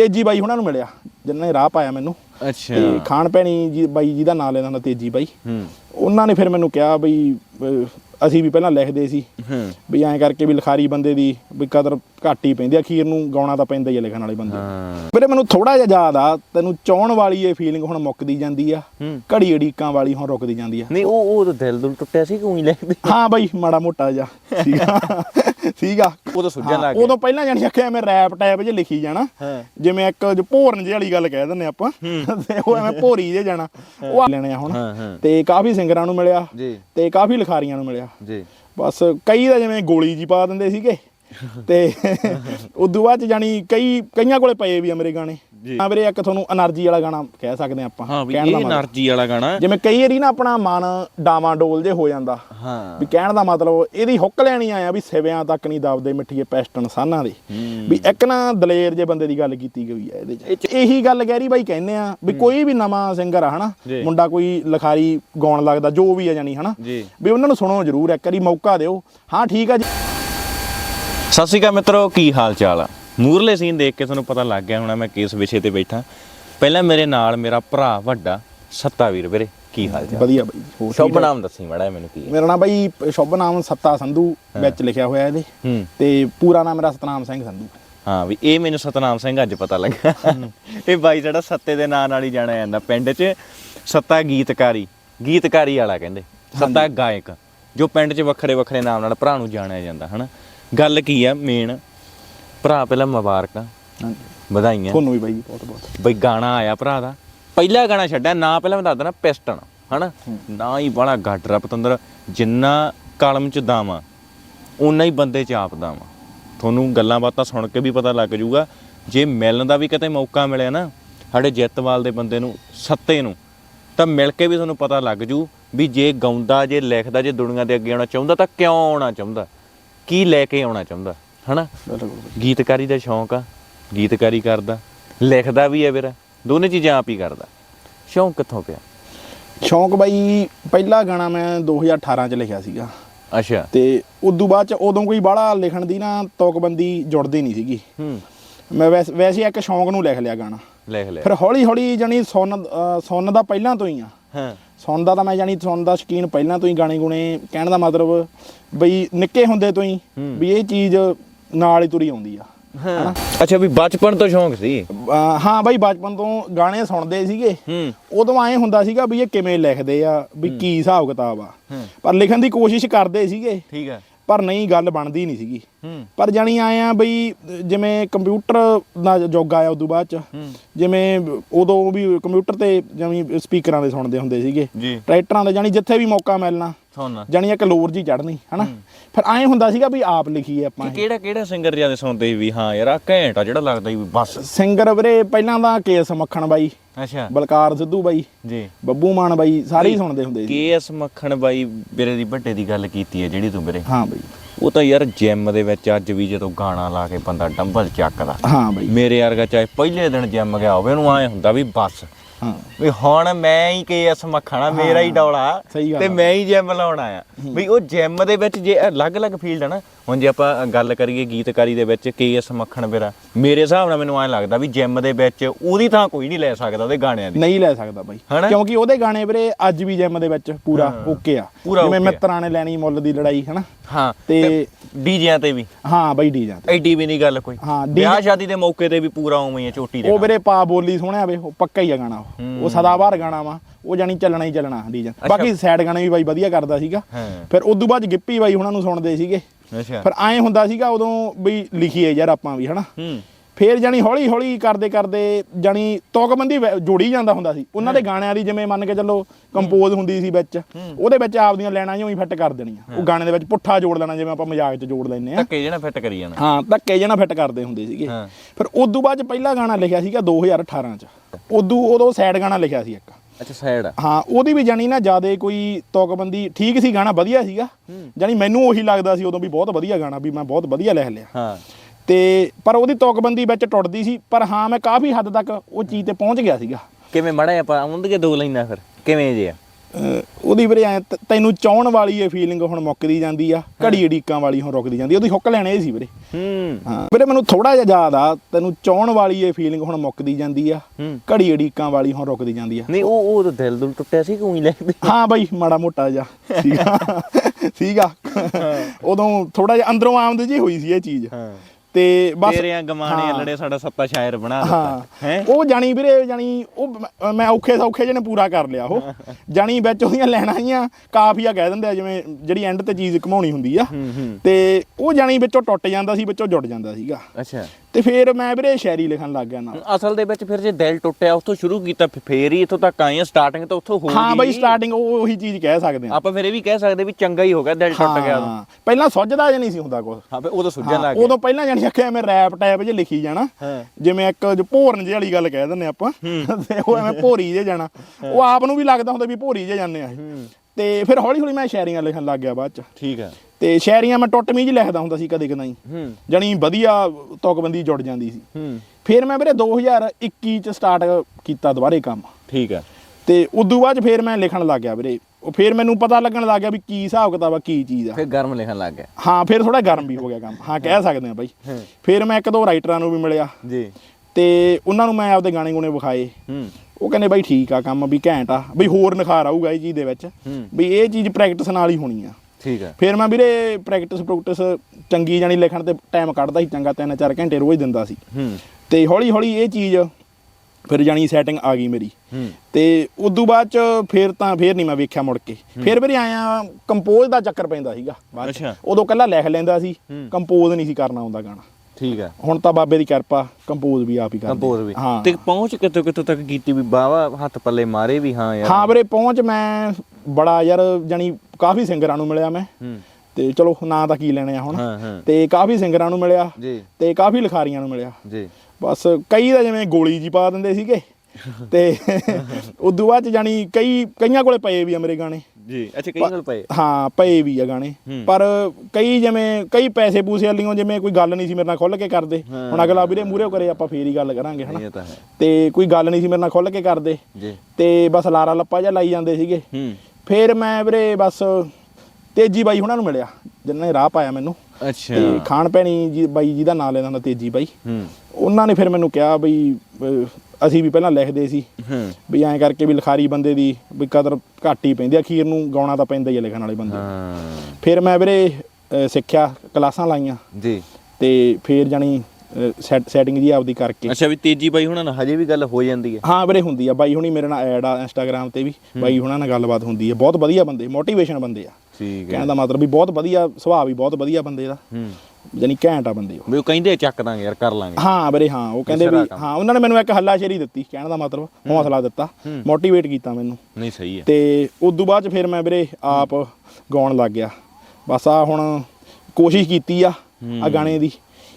ਤੇਜੀ ਬਾਈ ਉਹਨਾਂ ਨੂੰ ਮਿਲਿਆ ਜਿਨ੍ਹਾਂ ਨੇ ਰਾਹ ਪਾਇਆ ਮੈਨੂੰ। ਅੱਛਾ। ਤੇ ਖਾਣ ਪੈਣੀ ਜੀ ਬਾਈ ਜਿਹਦਾ ਨਾਂ ਲੈਂਦਾ ਹੁੰਦਾ ਤੇਜੀ ਬਾਈ। ਹੂੰ। ਉਹਨਾਂ ਨੇ ਫਿਰ ਮੈਨੂੰ ਕਿਹਾ ਬਈ ਅਸੀਂ ਵੀ ਪਹਿਲਾਂ ਲਿਖਦੇ ਸੀ। ਹੂੰ। ਵੀ ਐਂ ਕਰਕੇ ਵੀ ਲਿਖਾਰੀ ਬੰਦੇ ਦੀ ਵੀ ਕਦਰ ਘੱਟ ਹੀ ਪੈਂਦੀ ਆ ਅਖੀਰ ਨੂੰ ਗਾਉਣਾ ਤਾਂ ਪੈਂਦਾ ਹੀ ਆ ਲਿਖਣ ਵਾਲੇ ਬੰਦੇ। ਵੀਰੇ ਮੈਨੂੰ ਥੋੜਾ ਜਿਹਾ ਯਾਦ ਆ ਤੈਨੂੰ ਚਾਉਣ ਵਾਲੀ ਇਹ ਫੀਲਿੰਗ ਹੁਣ ਮੁੱਕਦੀ ਜਾਂਦੀ ਆ। ਘੜੀ ਅੜੀਕਾਂ ਵਾਲੀ ਹੁਣ ਰੁਕਦੀ ਜਾਂਦੀ ਆ। ਨਹੀਂ ਉਹ ਉਹ ਤਾਂ ਦਿਲ ਦੁਲ ਟੁੱਟਿਆ ਸੀ ਕਿਉਂ ਹੀ ਲਿਖਦੇ ਹਾਂ ਬਾਈ ਮਾੜਾ ਮੋਟਾ ਜਿਹਾ। ਸੀਗਾ। ਸੀਗਾ। ਉਹ ਤਾਂ ਸੁੱਜਣ ਹਾਂ, ਲੱਗ ਗਿਆ। ਉਦੋਂ ਪਹਿਲਾਂ ਜਾਣੀ ਆਖਿਆ ਐਵੇਂ ਰੈਪ ਟੈਪ 'ਚ ਲਿਖੀ ਜਾਣਾ। ਜਿਵੇਂ ਇੱਕ ਜੋ ਭੋਰਨ ਜਿਹੀ ਵਾਲੀ ਗੱਲ ਕਹਿ ਦਿੰਦੇ ਆਪਾਂ। ਤੇ ਉਹ ਐਵੇਂ ਭੋਰੀ ਜੇ ਜਾਣਾ। ਉਹ ਲੈਣੇ ਆ ਹੁਣ। ਤੇ ਕਾਫੀ ਸਿੰਗਰਾਂ ਨੂੰ ਮਿਲਿਆ। ਜੀ। ਤੇ ਕਾਫੀ ਲਿਖਾਰੀਆਂ ਨੂੰ ਮਿਲਿਆ। ਜੀ। ਬਸ ਕਈ ਦਾ ਜਿਵੇਂ ਗੋਲੀ ਜੀ ਪਾ ਦਿੰਦੇ ਸੀਗੇ। ਤੇ ਉਦੋਂ ਬਾਅਦ ਜਾਨੀ ਕਈ ਕਈਆਂ ਕੋਲੇ ਪਏ ਵੀ ਆ ਗਾਣੇ। ਹਾਂ ਵੀਰੇ ਇੱਕ ਤੁਹਾਨੂੰ એનર્ਜੀ ਵਾਲਾ ਗਾਣਾ ਕਹਿ ਸਕਦੇ ਆਪਾਂ ਹਾਂ ਵੀ ਇਹ એનર્ਜੀ ਵਾਲਾ ਗਾਣਾ। ਜਿਵੇਂ ਕਈ ਵਾਰੀ ਨਾ ਆਪਣਾ ਮਨ ਡਾਵਾਂ ਡੋਲ ਜੇ ਹੋ ਜਾਂਦਾ। ਹਾਂ। ਵੀ ਕਹਿਣ ਦਾ ਮਤਲਬ ਇਹਦੀ ਹੁੱਕ ਲੈਣੀ ਆਇਆ ਵੀ ਸਿਵਿਆਂ ਤੱਕ ਨਹੀਂ ਦਬਦੇ ਮਿੱਠੀਏ ਪੈਸਟਨ ਸਾਨਾਂ ਦੇ। ਵੀ ਇੱਕ ਨਾ ਦਲੇਰ ਜੇ ਬੰਦੇ ਦੀ ਗੱਲ ਕੀਤੀ ਗਈ ਹੈ ਇਹਦੇ ਚ। ਇਹੀ ਗੱਲ ਗਹਿਰੀ ਬਾਈ ਕਹਿੰਦੇ ਆ ਵੀ ਕੋਈ ਵੀ ਨਵਾਂ ਸਿੰਗਰ ਆ ਹਨਾ? ਮੁੰਡਾ ਕੋਈ ਲਖਾਰੀ ਗਾਉਣ ਲੱਗਦਾ ਜੋ ਵੀ ਆ ਜਾਣੀ ਹਨਾ? ਵੀ ਉਹਨਾਂ ਨੂੰ ਸੁਣੋ ਜ਼ਰੂਰ ਇੱਕ ਵਾਰੀ ਮੌਕਾ ਦਿਓ। ਹਾਂ ਠੀਕ ਆ ਜੀ। ਸਤਿ ਸ਼੍ਰੀ ਅਕਾਲ ਮਿੱਤਰੋ ਕੀ ਹਾਲ ਚਾਲ ਆ? ਮੂਰਲੇ ਸੀਨ ਦੇਖ ਕੇ ਤੁਹਾਨੂੰ ਪਤਾ ਲੱਗ ਗਿਆ ਹੋਣਾ ਮੈਂ ਕਿਸ ਵਿਸ਼ੇ ਤੇ ਬੈਠਾ। ਪਹਿਲਾਂ ਮੇਰੇ ਨਾਲ ਮੇਰਾ ਭਰਾ ਵੱਡਾ ਸੱਤਾਵੀਰ ਵੀਰੇ ਕੀ ਹਾਲ ਚਾਲ? ਵਧੀਆ ਬਾਈ ਸ਼ੁਭ? ਨਾਮ ਦੱਸੀ ਮੜਾ ਮੈਨੂੰ ਕੀ ਮੇਰਾ ਨਾਮ ਬਾਈ ਸ਼ੁਭ ਨਾਮ ਸੱਤਾ ਸੰਧੂ ਵਿੱਚ ਲਿਖਿਆ ਹੋਇਆ ਇਹਦੇ। ਤੇ ਪੂਰਾ ਨਾਮ ਮੇਰਾ ਸਤਨਾਮ ਸਿੰਘ ਸੰਧੂ। ਹਾਂ ਵੀ ਇਹ ਮੈਨੂੰ ਸਤਨਾਮ ਸਿੰਘ ਅੱਜ ਪਤਾ ਲੱਗਾ। ਇਹ ਬਾਈ ਜਿਹੜਾ ਸੱਤੇ ਦੇ ਨਾਂ ਨਾਲ ਹੀ ਜਾਣਿਆ ਜਾਂਦਾ ਪਿੰਡ 'ਚ ਸੱਤਾ ਗੀਤਕਾਰੀ ਗੀਤਕਾਰੀ ਵਾਲਾ ਕਹਿੰਦੇ ਸੱਤਾ ਗਾਇਕ ਜੋ ਪਿੰਡ 'ਚ ਵੱਖਰੇ ਵੱਖਰੇ ਨਾਮ ਨਾਲ ਭਰਾ ਨੂੰ ਜਾਣਿਆ ਜਾਂਦਾ ਹਨਾ? ਗੱਲ ਕੀ ਆ ਮੇਨ ਭਰਾ ਪਹਿਲਾਂ ਮੁਬਾਰਕਾਂ ਹਾਂਜੀ। ਵਧਾਈਆਂ। ਤੁਹਾਨੂੰ ਵੀ ਬਾਈ ਬਹੁਤ ਬਹੁਤ। ਬਈ ਗਾਣਾ ਆਇਆ ਭਰਾ ਦਾ। ਪਹਿਲਾ ਗਾਣਾ ਛੱਡਿਆ ਨਾ ਪਹਿਲਾਂ ਮੈਂ ਦੱਸ ਦੇਣਾ ਪਿਸਟਨ ਹਨਾ? ਨਾ ਹੀ ਬੜਾ ਗਾਡਰਾ ਪਤੰਦਰ ਜਿੰਨਾ ਕਲਮ ਚ ਦਾਵਾ ਉਨਾ ਹੀ ਬੰਦੇ ਚ ਆਪ ਦਾਵਾ। ਤੁਹਾਨੂੰ ਗੱਲਾਂ ਬਾਤਾਂ ਸੁਣ ਕੇ ਵੀ ਪਤਾ ਲੱਗ ਜਾਊਗਾ ਜੇ ਮਿਲਣ ਦਾ ਵੀ ਕਿਤੇ ਮੌਕਾ ਮਿਲਿਆ ਨਾ ਸਾਡੇ ਜਿੱਤਵਾਲ ਦੇ ਬੰਦੇ ਨੂੰ ਸੱਤੇ ਨੂੰ ਤਾਂ ਮਿਲ ਕੇ ਵੀ ਤੁਹਾਨੂੰ ਪਤਾ ਲੱਗ ਜੂ ਵੀ ਜੇ ਗਾਉਂਦਾ ਜੇ ਲਿਖਦਾ ਜੇ ਦੁਨੀਆ ਦੇ ਅੱਗੇ ਆਉਣਾ ਚਾਹੁੰਦਾ ਤਾਂ ਕਿਉਂ ਆਉਣਾ ਚਾਹੁੰਦਾ? ਕੀ ਲੈ ਕੇ ਆਉਣਾ ਚਾਹੁੰਦਾ? ਹਨਾ। ਗੀਤਕਾਰੀ ਦਾ ਸ਼ੌਂਕ ਆ ਗੀਤਕਾਰੀ ਕਰਦਾ ਲਿਖਦਾ ਵੀ ਹੈ ਵੀਰ ਦੋਨੇ ਚੀਜ਼ਾਂ ਆਪ ਹੀ ਕਰਦਾ। ਸ਼ੌਂਕ ਕਿੱਥੋਂ ਪਿਆ? ਸ਼ੌਂਕ ਬਾਈ ਪਹਿਲਾ ਗਾਣਾ ਮੈਂ 2018 ਚ ਲਿਖਿਆ ਸੀਗਾ। ਅੱਛਾ। ਤੇ ਉਦੋਂ ਬਾਅਦ ਚ ਉਦੋਂ ਕੋਈ ਬਾਹਲਾ ਲਿਖਣ ਦੀ ਨਾ ਤੋਕਬੰਦੀ ਜੁੜਦੀ ਨਹੀਂ ਸੀਗੀ। ਹੂੰ। ਮੈਂ ਵੈਸੇ ਵੈਸੇ ਇੱਕ ਸ਼ੌਂਕ ਨੂੰ ਲਿਖ ਲਿਆ ਗਾਣਾ। ਲਿਖ ਲਿਆ। ਫਿਰ ਹੌਲੀ ਹੌਲੀ ਜਾਣੀ ਸੁਣ ਸੁਣਨ ਦਾ ਪਹਿਲਾਂ ਤੋਂ ਹੀ ਆ। ਹਾਂ। ਸੁਣਦਾ ਤਾਂ ਮੈਂ ਜਾਣੀ ਸੁਣਨ ਦਾ ਸ਼ਕੀਨ ਪਹਿਲਾਂ ਤੋਂ ਹੀ ਗਾਣੇ ਗੁਣੇ ਕਹਿਣ ਦਾ ਮਤਲਬ ਬਈ ਨਿੱਕੇ ਹੁੰਦੇ ਤੋਂ ਹੀ। ਵੀ ਇਹ ਚੀਜ਼ ਨਾਲ ਹੀ ਤੁਰੀ ਆਉਂਦੀ ਆ ਹਾਂ। ਅੱਛਾ ਵੀ ਬਚਪਨ ਤੋਂ ਸ਼ੌਂਕ ਸੀ? ਹਾਂ ਬਾਈ ਬਚਪਨ ਤੋਂ ਗਾਣੇ ਸੁਣਦੇ ਸੀਗੇ। ਉਦੋਂ ਐਂ ਹੁੰਦਾ ਸੀਗਾ ਵੀ ਇਹ ਕਿਵੇਂ ਲਿਖਦੇ ਆ ਵੀ ਕੀ ਹਿਸਾਬ ਕਿਤਾਬ ਆ। ਪਰ ਲਿਖਣ ਦੀ ਕੋਸ਼ਿਸ਼ ਕਰਦੇ ਸੀਗੇ। ਠੀਕ ਹੈ ਪਰ ਨਹੀਂ ਗੱਲ ਬਣਦੀ ਨਹੀਂ ਸੀਗੀ। ਪਰ ਜਾਣੀ ਆਏ ਆ ਬਈ ਜਿਵੇਂ ਕੰਪਿਊਟਰ ਦਾ ਯੁੱਗ ਆਇਆ ਉਦੋਂ ਬਾਅਦ ਚ ਜਿਵੇਂ ਉਦੋਂ ਵੀ ਕੰਪਿਊਟਰ ਤੇ ਜਿਵੇਂ ਸਪੀਕਰਾਂ ਦੇ ਸੁਣਦੇ ਹੁੰਦੇ ਸੀਗੇ। ਟਰੈਕਟਰਾਂ ਦੇ ਜਾਣੀ ਜਿੱਥੇ ਵੀ ਮੌਕਾ ਮਿਲਣਾ ਜਾਣੀ ਇੱਕ ਲੋਰ ਜੀ ਚੜਨੀ ਹਨਾ? ਫਿਰ ਐਂ ਹੁੰਦਾ ਸੀਗਾ ਵੀ ਆਪ ਲਿਖੀਏ ਆਪਾਂ ਇਹ। ਕਿਹੜਾ ਕਿਹੜਾ ਸਿੰਗਰ ਜ਼ਿਆਦਾ ਸੁਣਦੇ ਵੀ ਹਾਂ ਯਾਰ ਆ ਘੈਂਟ ਆ ਜਿਹੜਾ ਲੱਗਦਾ ਵੀ ਬਸ। ਸਿੰਗਰ ਵੀਰੇ ਪਹਿਲਾਂ ਤਾਂ ਕੇਸ ਮੱਖਣ ਬਾਈ ਅੱਛਾ। ਬਲਕਾਰ ਸਿੱਧੂ ਬਾਈ ਜੀ। ਬੱਬੂ ਮਾਨ ਬਾਈ ਸਾਰੇ ਹੀ ਸੁਣਦੇ ਹੁੰਦੇ ਸੀ। ਕੇਐਸ ਮੱਖਣ ਬਾਈ ਵੀਰੇ ਦੀ ਵੱਡੇ ਦੀ ਗੱਲ ਕੀਤੀ ਹੈ ਜਿਹੜੀ ਤੂੰ ਵੀਰੇ। ਹਾਂ ਬਾਈ। ਉਹ ਤਾਂ ਯਾਰ ਜਿਮ ਦੇ ਵਿੱਚ ਅੱਜ ਵੀ ਜਦੋਂ ਗਾਣਾ ਲਾ ਕੇ ਬੰਦਾ ਡੰਬਲ ਚੱਕਦਾ। ਹਾਂ ਬਾਈ। ਮੇਰੇ ਵਰਗਾ ਚਾਹੇ ਪਹਿਲੇ ਦਿਨ ਜਿਮ ਗਿਆ ਹੋਵੇ ਉਹਨੂੰ ਐ ਹੁੰਦਾ ਵੀ ਬਸ। ਵੀ ਹੁਣ ਮੈਂ ਹੀ ਕੇਐਸ ਮੱਖਣਾ ਮੇਰਾ ਹੀ ਡੌਲਾ ਤੇ ਆ। ਮੈਂ ਹੀ ਜਿਮ ਲਾਉਣ ਆਇਆ। ਵੀ ਉਹ ਜਿਮ ਦੇ ਵਿੱਚ ਜੇ ਅਲੱਗ-ਅਲੱਗ ਫੀਲਡ ਹੈ ਨਾ ਹੁਣ ਜੇ ਆਪਾਂ ਗੱਲ ਕਰੀਏ ਗੀਤਕਾਰੀ ਦੇ ਵਿੱਚ ਕੇਐਸ ਮੱਖਣ ਵੀਰਾ ਮੇਰੇ ਹਿਸਾਬ ਨਾਲ ਮੈਨੂੰ ਐਂ ਲੱਗਦਾ ਵੀ ਜਿਮ ਦੇ ਵਿੱਚ ਉਹਦੀ ਥਾਂ ਕੋਈ ਨਹੀਂ ਲੈ ਸਕਦਾ ਉਹਦੇ ਗਾਣਿਆਂ ਦੀ। ਨਹੀਂ ਲੈ ਸਕਦਾ ਬਾਈ। ਹਨਾ? ਕਿਉਂਕਿ ਉਹਦੇ ਗਾਣੇ ਵੀਰੇ ਅੱਜ ਵੀ ਜਿਮ ਦੇ ਵਿੱਚ ਪੂਰਾ ਓਕੇ ਆ। ਪੂਰਾ ਜਿਵੇਂ okay ਆ। ਮਿੱਤਰਾਂ ਨੇ ਲੈਣੀ ਮੁੱਲ ਦੀ ਲੜਾਈ ਹਨਾ? ਹਾਂ ਤੇ ਡੀਜਿਆਂ ਤੇ ਵੀ। ਹਾਂ ਬਾਈ ਡੀ ਜਾਂ ਐਡੀ ਵੀ ਨਹੀਂ ਗੱਲ ਕੋਈ। ਹਾਂ, ਵਿਆਹ ਸ਼ਾਦੀ ਦੇ ਮੌਕੇ ਤੇ ਵੀ ਪੂਰਾ ਉਵੇਂ ਹੀ ਆ ਚੋਟੀ ਦੇ ਉਹ ਵੀਰੇ ਪਾ ਬੋਲੀ ਸੋਹਣਿਆ ਵੇ ਉਹ ਪੱਕਾ ਹੀ ਆ ਗਾਣਾ ਉਹ। ਹੂੰ। ਉਹ ਸਦਾਬਹਾਰ ਗਾਣਾ ਵਾ ਉਹ ਜਾਨੀ ਚੱਲਣਾ ਹੀ ਚੱਲਣਾ ਡੀ ਜਾਂ ਬਾਕੀ ਸਾਈਡ ਗਾਣੇ ਵੀ ਬਾਈ ਵਧੀਆ ਕਰਦਾ ਸੀਗਾ। ਹਾਂ। ਫਿਰ ਉਦੋਂ ਬਾਅਦ ਗਿੱਪੀ ਬਾਈ ਉਹਨਾਂ ਨੂੰ ਸੁਣਦੇ ਸੀਗੇ। ਅੱਛਾ। ਫਿਰ ਐਂ ਹੁੰਦਾ ਸੀਗਾ ਉਦੋਂ ਵੀ ਲਿਖੀਏ ਯਾਰ ਆਪਾਂ ਵੀ ਹਨਾ? ਹੂੰ। ਫੇਰ ਜਾਨੀ ਹੌਲੀ ਹੌਲੀ ਕਰਦੇ ਕਰਦੇ ਜਾਨੀ ਤੋਕਬੰਦੀ ਜੋੜੀ ਜਾਂਦਾ ਹੁੰਦਾ ਸੀ। ਉਹਨਾਂ ਦੇ ਗਾਣਿਆਂ ਦੀ ਜਿਵੇਂ ਮੰਨ ਕੇ ਚੱਲੋ ਕੰਪੋਜ਼ ਹੁੰਦੀ ਸੀ ਵਿੱਚ ਉਹਦੇ ਵਿੱਚ ਆਪਦੀਆਂ ਲੈਣਾ ਜਿਉਂ ਹੀ ਫਿੱਟ ਕਰ ਦੇਣੀਆਂ। ਉਹ ਗਾਣੇ ਦੇ ਵਿੱਚ ਪੁੱਠਾ ਜੋੜ ਲੈਣਾ ਜਿਵੇਂ ਆਪਾਂ ਮਜ਼ਾਕ 'ਚ ਜੋੜ ਲੈਂਦੇ ਆ ਧੱਕੇ ਜਿਹੜਾ ਫਿੱਟ ਕਰੀ ਜਾਣਾ। ਹਾਂ ਧੱਕੇ ਜਣਾ ਫਿੱਟ ਕਰਦੇ ਹੁੰਦੇ ਸੀਗੇ। ਫਿਰ ਉਦੋਂ ਬਾਅਦ ਪਹਿਲਾ ਗਾਣਾ ਲਿਖਿਆ ਸੀਗਾ 2018 'ਚ। ਉਦੋਂ ਉਦੋਂ ਸਾਈਡ ਗਾਣਾ ਲਿਖਿਆ ਸੀ ਇੱਕ। ਅੱਛਾ ਸਾਈਡ ਆ। ਹਾਂ ਉਹਦੀ ਵੀ ਜਾਨੀ ਨਾ ਜਿਆਦੇ ਕੋਈ ਤੋਕਬੰਦੀ ਠੀਕ ਸੀ ਗਾਣਾ ਵਧੀਆ ਸੀਗਾ। ਜਾਨੀ ਮੈਨੂੰ ਉਹੀ ਲੱਗਦਾ ਸੀ ਉਦੋਂ ਵੀ ਬਹੁਤ ਵਧੀਆ ਗਾਣਾ ਵੀ ਮੈਂ ਬਹੁਤ ਵਧੀਆ ਲਿਖ ਲਿਆ। ਹਾਂ। ਤੇ ਪਰ ਉਹਦੀ ਤੋਕਬੰਦੀ ਵਿੱਚ ਟੁੱਟਦੀ ਸੀ ਪਰ ਹਾਂ ਮੈਂ ਕਾਫੀ ਹੱਦ ਤੱਕ ਉਹ ਚੀਜ਼ ਤੇ ਪਹੁੰਚ ਗਿਆ ਸੀਗਾ। ਕਿਵੇਂ ਮੜਾ ਆਪਾਂ ਆਉਂਦਗੇ ਦੋ ਲਾਈਨਾਂ ਫਿਰ ਕਿਵੇਂ ਜੇ ਆ? ਉਹਦੀ ਵੀਰੇ ਐ ਤੈਨੂੰ ਚਾਹਣ ਵਾਲੀ ਇਹ ਫੀਲਿੰਗ ਹੁਣ ਮੁੱਕਦੀ ਜਾਂਦੀ ਆ ਘੜੀ ਢੀਕਾਂ ਵਾਲੀ ਹੁਣ ਰੁਕਦੀ ਜਾਂਦੀ ਉਹਦੀ ਹੁੱਕ ਲੈਣੇ ਸੀ ਵੀਰੇ। ਹੂੰ। ਹਾਂ ਵੀਰੇ ਮੈਨੂੰ ਥੋੜਾ ਜਿਹਾ ਯਾਦ ਆ ਤੈਨੂੰ ਚਾਹਣ ਵਾਲੀ ਇਹ ਫੀਲਿੰਗ ਹੁਣ ਮੁੱਕਦੀ ਜਾਂਦੀ ਆ ਹੂੰ। ਘੜੀ ਢੀਕਾਂ ਵਾਲੀ ਹੁਣ ਰੁਕਦੀ ਜਾਂਦੀ ਆ। ਨਹੀਂ ਉਹ ਉਹ ਤਾਂ ਦਿਲ ਦੁਲ ਟੁੱਟਿਆ ਸੀ ਕਿ ਉਹੀ ਲੱਗਦੀ ਹਾਂ ਬਾਈ ਮਾੜਾ ਮੋਟਾ ਜਿਹਾ ਸੀਗਾ। ਸੀਗਾ। ਉਦੋਂ ਥੋੜਾ ਜਿਹਾ ਅੰਦਰੋਂ ਆਮਦ ਜੀ ਹੋਈ ਸੀ ਇਹ ਚੀਜ਼। ਹਾਂ। ਤੇ ਬਸ ਤੇਰੇ ਗਮਾਨੇ ਹਾਂ। ਲੜੇ ਸਾਡਾ ਸੱਤਾ ਸ਼ਾਇਰ ਬਣਾ ਹਾਂ ਦਿੱਤਾ। ਹੈ। ਉਹ ਜਾਣੀ ਵੀਰੇ ਜਾਣੀ ਉਹ ਮ- ਔਖੇ ਸੌਖੇ ਜਿਹਨੇ ਪੂਰਾ ਕਰ ਲਿਆ ਉਹ। ਜਾਣੀ ਵਿੱਚ ਉਹਦੀਆਂ ਲੈਣਾ ਆਈਆਂ ਕਾਫੀਆ ਕਹਿ ਦਿੰਦੇ ਆ ਜਿਵੇਂ ਜਿਹੜੀ ਐਂਡ ਤੇ ਚੀਜ਼ ਘਮਾਉਣੀ ਹੁੰਦੀ ਆ। ਹੂੰ ਹੂੰ। ਤੇ ਉਹ ਜਾਣੀ ਵਿੱਚੋਂ ਟੁੱਟ ਜਾਂਦਾ ਸੀ ਵਿੱਚੋਂ ਜੁੜ ਜਾਂਦਾ ਸੀਗਾ। ਅੱਛਾ। ਤੇ ਫਿਰ ਮੈਂ ਵੀਰੇ ਸ਼ਾਇਰੀ ਲਿਖਣ ਲੱਗ ਗਿਆ ਨਾਲ। ਅਸਲ ਦੇ ਵਿੱਚ ਫਿਰ ਜੇ ਦਿਲ ਟੁੱਟਿਆ ਉੱਥੋਂ ਸ਼ੁਰੂ ਕੀਤਾ ਫਿਰ- ਹੀ ਇੱਥੋਂ ਤੱਕ ਆਏ ਆ ਸਟਾਰਟਿੰਗ ਤਾਂ ਉੱਥੋਂ ਹੋ ਗਈ ਹਾਂ ਬਾਈ ਸਟਾਰਟਿੰਗ ਉਹ ਉਹੀ ਚੀਜ਼ ਕਹਿ ਸਕਦੇ ਆ ਆਪਾਂ ਫਿਰ ਇਹ ਵੀ ਕਹਿ ਸਕਦੇ ਵੀ ਚੰਗਾ ਹੀ ਹੋ ਗਿਆ ਦਿਲ ਟੁੱਟ ਗਿਆ। ਹਾਂ ਪਹਿਲਾਂ ਸੁੱਝਦਾ ਜਿਹਾ ਨਹੀਂ ਸੀ ਹੁੰਦਾ ਕੁਝ ਹਾਂ ਫਿਰ ਉਦੋਂ ਸੁੱਜਣ ਲੱਗ ਗਿਆ। ਉਦੋਂ ਪਹਿਲਾਂ ਜਾਣੀ ਆਖਿਆ ਐਵੇਂ ਰੈਪ ਟੈਪ ਜੇ ਲਿਖੀ ਜਾਣਾ। ਜਿਵੇਂ ਇੱਕ ਜੋ ਭੋਰਨ ਜਿਹੀ ਵਾਲੀ ਗੱਲ ਕਹਿ ਦਿੰਦੇ ਆਪਾਂ। ਤੇ ਉਹ ਐਵੇਂ ਭੋਰੀ ਜੇ ਜਾਣਾ। ਉਹ ਆਪ ਨੂੰ ਵੀ ਲੱਗਦਾ ਹੁੰਦਾ ਵੀ ਭੋਰੀ ਜੇ ਜਾਂਦੇ ਆ। ਤੇ ਫਿਰ ਹੌਲੀ ਹੌਲੀ ਮੈਂ ਸ਼ਾਇਰੀਆਂ ਲਿਖਣ ਲੱਗ ਗਿਆ ਬਾਅਦ ਚ। ਠੀਕ ਹੈ। ਤੇ ਸ਼ਾਇਰੀਆਂ ਮੈਂ ਟੁੱਟਵੀਂ ਜੀ ਲਿਖਦਾ ਹੁੰਦਾ ਸੀ ਕਦੇ ਕਦਾਈ ਹੂੰ। ਜਣੀ ਵਧੀਆ ਤੁਕਬੰਦੀ ਜੁੜ ਜਾਂਦੀ ਸੀ। ਹੂੰ। ਫਿਰ ਮੈਂ ਵੀਰੇ 2021 ਚ ਸਟਾਰਟ ਕੀਤਾ ਦੁਬਾਰੇ ਕੰਮ। ਠੀਕ ਹੈ। ਤੇ ਉਦੋਂ ਬਾਅਦ ਫਿਰ ਮੈਂ ਲਿਖਣ ਲੱਗ ਗਿਆ ਵੀਰੇ। ਉਹ ਫਿਰ ਮੈਨੂੰ ਪਤਾ ਲੱਗਣ ਲੱਗ ਗਿਆ ਵੀ ਕੀ ਹਿਸਾਬ ਕਿਤਾਬ ਆ ਕੀ ਚੀਜ਼ ਆ। ਫਿਰ ਗਰਮ ਲਿਖਣ ਲੱਗ ਗਿਆ। ਹਾਂ ਫਿਰ ਥੋੜਾ ਗਰਮ ਵੀ ਹੋ ਗਿਆ ਕੰਮ। ਹਾਂ ਕਹਿ ਸਕਦੇ ਆ ਬਾਈ। ਫਿਰ ਮੈਂ ਇੱਕ ਦੋ ਰਾਈਟਰਾਂ ਨੂੰ ਵੀ ਮਿਲਿਆ। ਜੀ। ਤੇ ਉਹਨਾਂ ਨੂੰ ਮੈਂ ਆਪਦੇ ਗਾਣੇ ਗੁਣੇ ਵਿਖਾਏ। ਹੂੰ। ਉਹ ਕਹਿੰਦੇ ਬਾਈ ਠੀਕ ਆ ਕੰਮ ਵੀ ਘੈਂਟ ਆ ਬਈ ਹੋਰ ਨਿਖਾਰ ਆਊਗਾ ਇਹ ਚੀਜ਼ ਦੇ ਵਿੱਚ ਵੀ ਇਹ ਚੀਜ਼ ਪ੍ਰੈਕਟਿਸ ਨਾਲ ਹੀ ਹੋਣੀ ਆ। ਠੀਕ ਹੈ ਫਿਰ ਮੈਂ ਵੀਰੇ ਪ੍ਰੈਕਟਿਸ ਪ੍ਰੈਕਟਿਸ ਚੰਗੀ ਜਾਣੀ ਲਿਖਣ ਤੇ ਟਾਈਮ ਕੱਢਦਾ ਸੀ ਚੰਗਾ 3-4 ਘੰਟੇ ਰੋਜ਼ ਦਿੰਦਾ ਸੀ। ਹੂੰ। ਤੇ ਹੌਲੀ ਹੌਲੀ ਇਹ ਚੀਜ਼ ਫਿਰ ਜਾਣੀ ਸੈਟਿੰਗ ਆ ਗਈ ਮੇਰੀ। ਹੂੰ। ਤੇ ਉਦੋਂ ਬਾਅਦ ਚ ਫਿਰ ਤਾਂ ਫਿਰ ਨਹੀਂ ਮੈਂ ਵੇਖਿਆ ਮੁੜ ਕੇ। ਫਿਰ ਵੀਰੇ ਆਇਆ ਕੰਪੋਜ਼ ਦਾ ਚੱਕਰ ਪੈਂਦਾ ਸੀਗਾ ਬਾਅਦ। ਉਦੋਂ ਕੱਲਾ ਲਿਖ ਲੈਂਦਾ ਸੀ। ਕੰਪੋਜ਼ ਨਹੀਂ ਸੀ ਕਰਨਾ ਆਉਂਦਾ ਗਾਣਾ। ਠੀਕ ਹੈ। ਹੁਣ ਤਾਂ ਬਾਬੇ ਦੀ ਕਿਰਪਾ ਕੰਪੋਜ਼ ਵੀ ਆਪ ਹੀ ਕਰਦੇ ਕੰਪੋਜ਼ ਵੀ। ਹਾਂ। ਤੇ ਪਹੁੰਚ ਕਿੱਥੋਂ ਕਿੱਥੋਂ ਤੱਕ ਕੀਤੀ ਵੀ ਬਾਵਾ ਹੱਥ ਪੱਲੇ ਮਾਰੇ ਵੀ ਹਾਂ ਯਾਰ। ਹਾਂ ਵੀਰੇ ਪਹੁੰਚ ਮੈਂ ਬੜਾ ਯਾਰ ਜਾਣੀ ਕਾਫੀ ਸਿੰਗਰਾਂ ਨੂੰ ਮਿਲਿਆ ਮੈਂ। ਹੂੰ। ਤੇ ਚਲੋ ਨਾਂ ਤਾਂ ਕੀ ਲੈਣੇ ਆ ਹੁਣ। ਤੇ ਕਾਫੀ ਸਿੰਗਰਾਂ ਨੂੰ ਮਿਲਿਆ। ਜੀ। ਤੇ ਕਾਫੀ ਲਿਖਾਰੀਆਂ ਨੂੰ ਮਿਲਿਆ। ਜੀ। ਬਸ ਕਈ ਦਾ ਜਿਵੇਂ ਗੋਲੀ ਜੀ ਪਾ ਦਿੰਦੇ ਸੀਗੇ। ਤੇ ਉਦੋਂ ਬਾਅਦ ਜਾਣੀ ਕਈ ਕਈਆਂ ਕੋਲੇ ਪਏ ਵੀ ਆ ਮੇਰੇ ਗਾਣੇ। ਜੀ ਅੱਛਾ ਕਈ ਗੱਲ ਪਏ। ਹਾਂ ਪਏ ਵੀ ਆ ਗਾਣੇ। ਪਰ ਕਈ ਜਿਵੇਂ ਕਈ ਪੈਸੇ ਪੂਸੇ ਵਾਲੀਆਂ ਜਿਵੇਂ ਕੋਈ ਗੱਲ ਨਹੀਂ ਸੀ ਮੇਰੇ ਨਾਲ ਖੁੱਲ ਕੇ ਕਰਦੇ। ਹੁਣ ਅਗਲਾ ਵੀਰੇ ਮੂਰੇ ਕਰੇ ਆਪਾਂ ਫੇਰ ਹੀ ਗੱਲ ਕਰਾਂਗੇ ਹਨਾ। ਤਾਂ ਕੋਈ ਗੱਲ ਨਹੀਂ ਸੀ ਮੇਰੇ ਨਾਲ ਖੁੱਲ ਕੇ ਕਰਦੇ। ਜੀ। ਤੇ ਬਸ ਲਾਰਾ ਲੱਪਾ ਜਿਹਾ ਲਾਈ ਜਾਂਦੇ ਸੀਗੇ। ਫੇਰ ਮੈਂ ਵੀਰੇ ਬਸ ਤੇਜੀ ਬਾਈ ਹੁਣਾਂ ਨੂੰ ਮਿਲਿਆ ਜਿਨ੍ਹਾਂ ਨੇ ਰਾਹ ਪਾਇਆ ਮੈਨੂੰ। ਅੱਛਾ। ਤੇ ਖਾਣ ਪੈਣੀ ਜੀ ਬਾਈ ਜਿਹਦਾ ਨਾਂ ਲੈਂਦਾ ਹੁੰਦਾ ਤੇਜੀ ਬਾਈ। ਹੂੰ। ਉਹਨਾਂ ਨੇ ਫਿਰ ਮੈਨੂੰ ਕਿਹਾ ਬਈ ਅਸੀਂ ਵੀ ਪਹਿਲਾਂ ਲਿਖਦੇ ਸੀ। ਵੀ ਐਂ ਕਰਕੇ ਵੀ ਲਿਖਾਰੀ ਬੰਦੇ ਦੀ ਵੀ ਕਦਰ ਘੱਟ ਹੀ ਪੈਂਦੀ ਆ, ਅਖੀਰ ਨੂੰ ਗਾਉਣਾ ਤਾਂ ਪੈਂਦਾ ਹੀ ਆ ਲਿਖਣ ਵਾਲੇ ਬੰਦੇ। ਨੂੰ। ਹਾਂ। ਫਿਰ ਮੈਂ ਵੀਰੇ ਸਿੱਖਿਆ ਕਲਾਸਾਂ ਲਾਈਆਂ। ਜੀ। ਤੇ ਫਿਰ ਜਾਣੀ ਸੈਟਿੰਗ ਜੀ ਆਪਦੀ ਕਰਕੇ। ਅੱਛਾ ਵੀ ਤੇਜੀ ਬਾਈ ਹੁਣਾਂ ਨਾਲ ਹਜੇ ਵੀ ਗੱਲ ਹੋ ਜਾਂਦੀ ਹੈ? ਹਾਂ ਵੀਰੇ ਹੁੰਦੀ ਆ। ਬਾਈ ਹੁਣੀ ਮੇਰੇ ਨਾਲ ਐਡ ਆ ਇੰਸਟਾਗ੍ਰam ਤੇ ਵੀ। ਬਾਈ ਹੁਣਾਂ ਨਾਲ ਗੱਲਬਾਤ ਹੁੰਦੀ ਆ। ਬਹੁਤ ਵਧੀਆ ਬੰਦੇ ਮੋਟੀਵੇਸ਼ਨ ਬੰਦੇ ਆ। ਠੀਕ ਹੈ। ਕਹਿਣ ਦਾ ਮਤਲਬ ਵੀ ਬਹੁਤ ਵਧੀਆ ਸੁਭਾਅ ਵੀ ਬਹੁਤ ਵਧੀਆ ਬੰਦੇ ਦਾ। ਹੂੰ। ਜਾਨੀ ਘੈਂਟ ਆ ਬੰਦੇ ਉਹ। ਵੀ ਉਹ ਕਹਿੰਦੇ ਚੱਕ ਦਾਂਗੇ ਯਾਰ ਕਰ ਲਾਂਗੇ। ਹਾਂ ਵੀਰੇ ਹਾਂ ਉਹ ਕਹਿੰਦੇ ਵੀ ਸਿਰਾ। ਹਾਂ ਉਹਨਾਂ ਨੇ ਮੈਨੂੰ ਇੱਕ ਹੱਲਾਸ਼ੇਰੀ ਦਿੱਤੀ ਕਹਿਣ ਦਾ ਮਤਲਬ ਹੌਸਲਾ ਦਿੱਤਾ। ਮੋਟੀਵੇਟ ਕੀਤਾ ਮੈਨੂੰ। ਨਹੀਂ ਸਹੀ ਹੈ ਤੇ ਉਦੋਂ ਬਾਅਦ ਚ ਫਿਰ ਮੈਂ ਵੀਰੇ ਆਪ ਗਾਉਣ ਲੱਗ ਗਿਆ। ਬਸ ਆ ਹੁਣ ਕੋਸ਼ਿਸ਼ ਕੀਤੀ ਆ ਆ ਗਾਣੇ ਦੀ।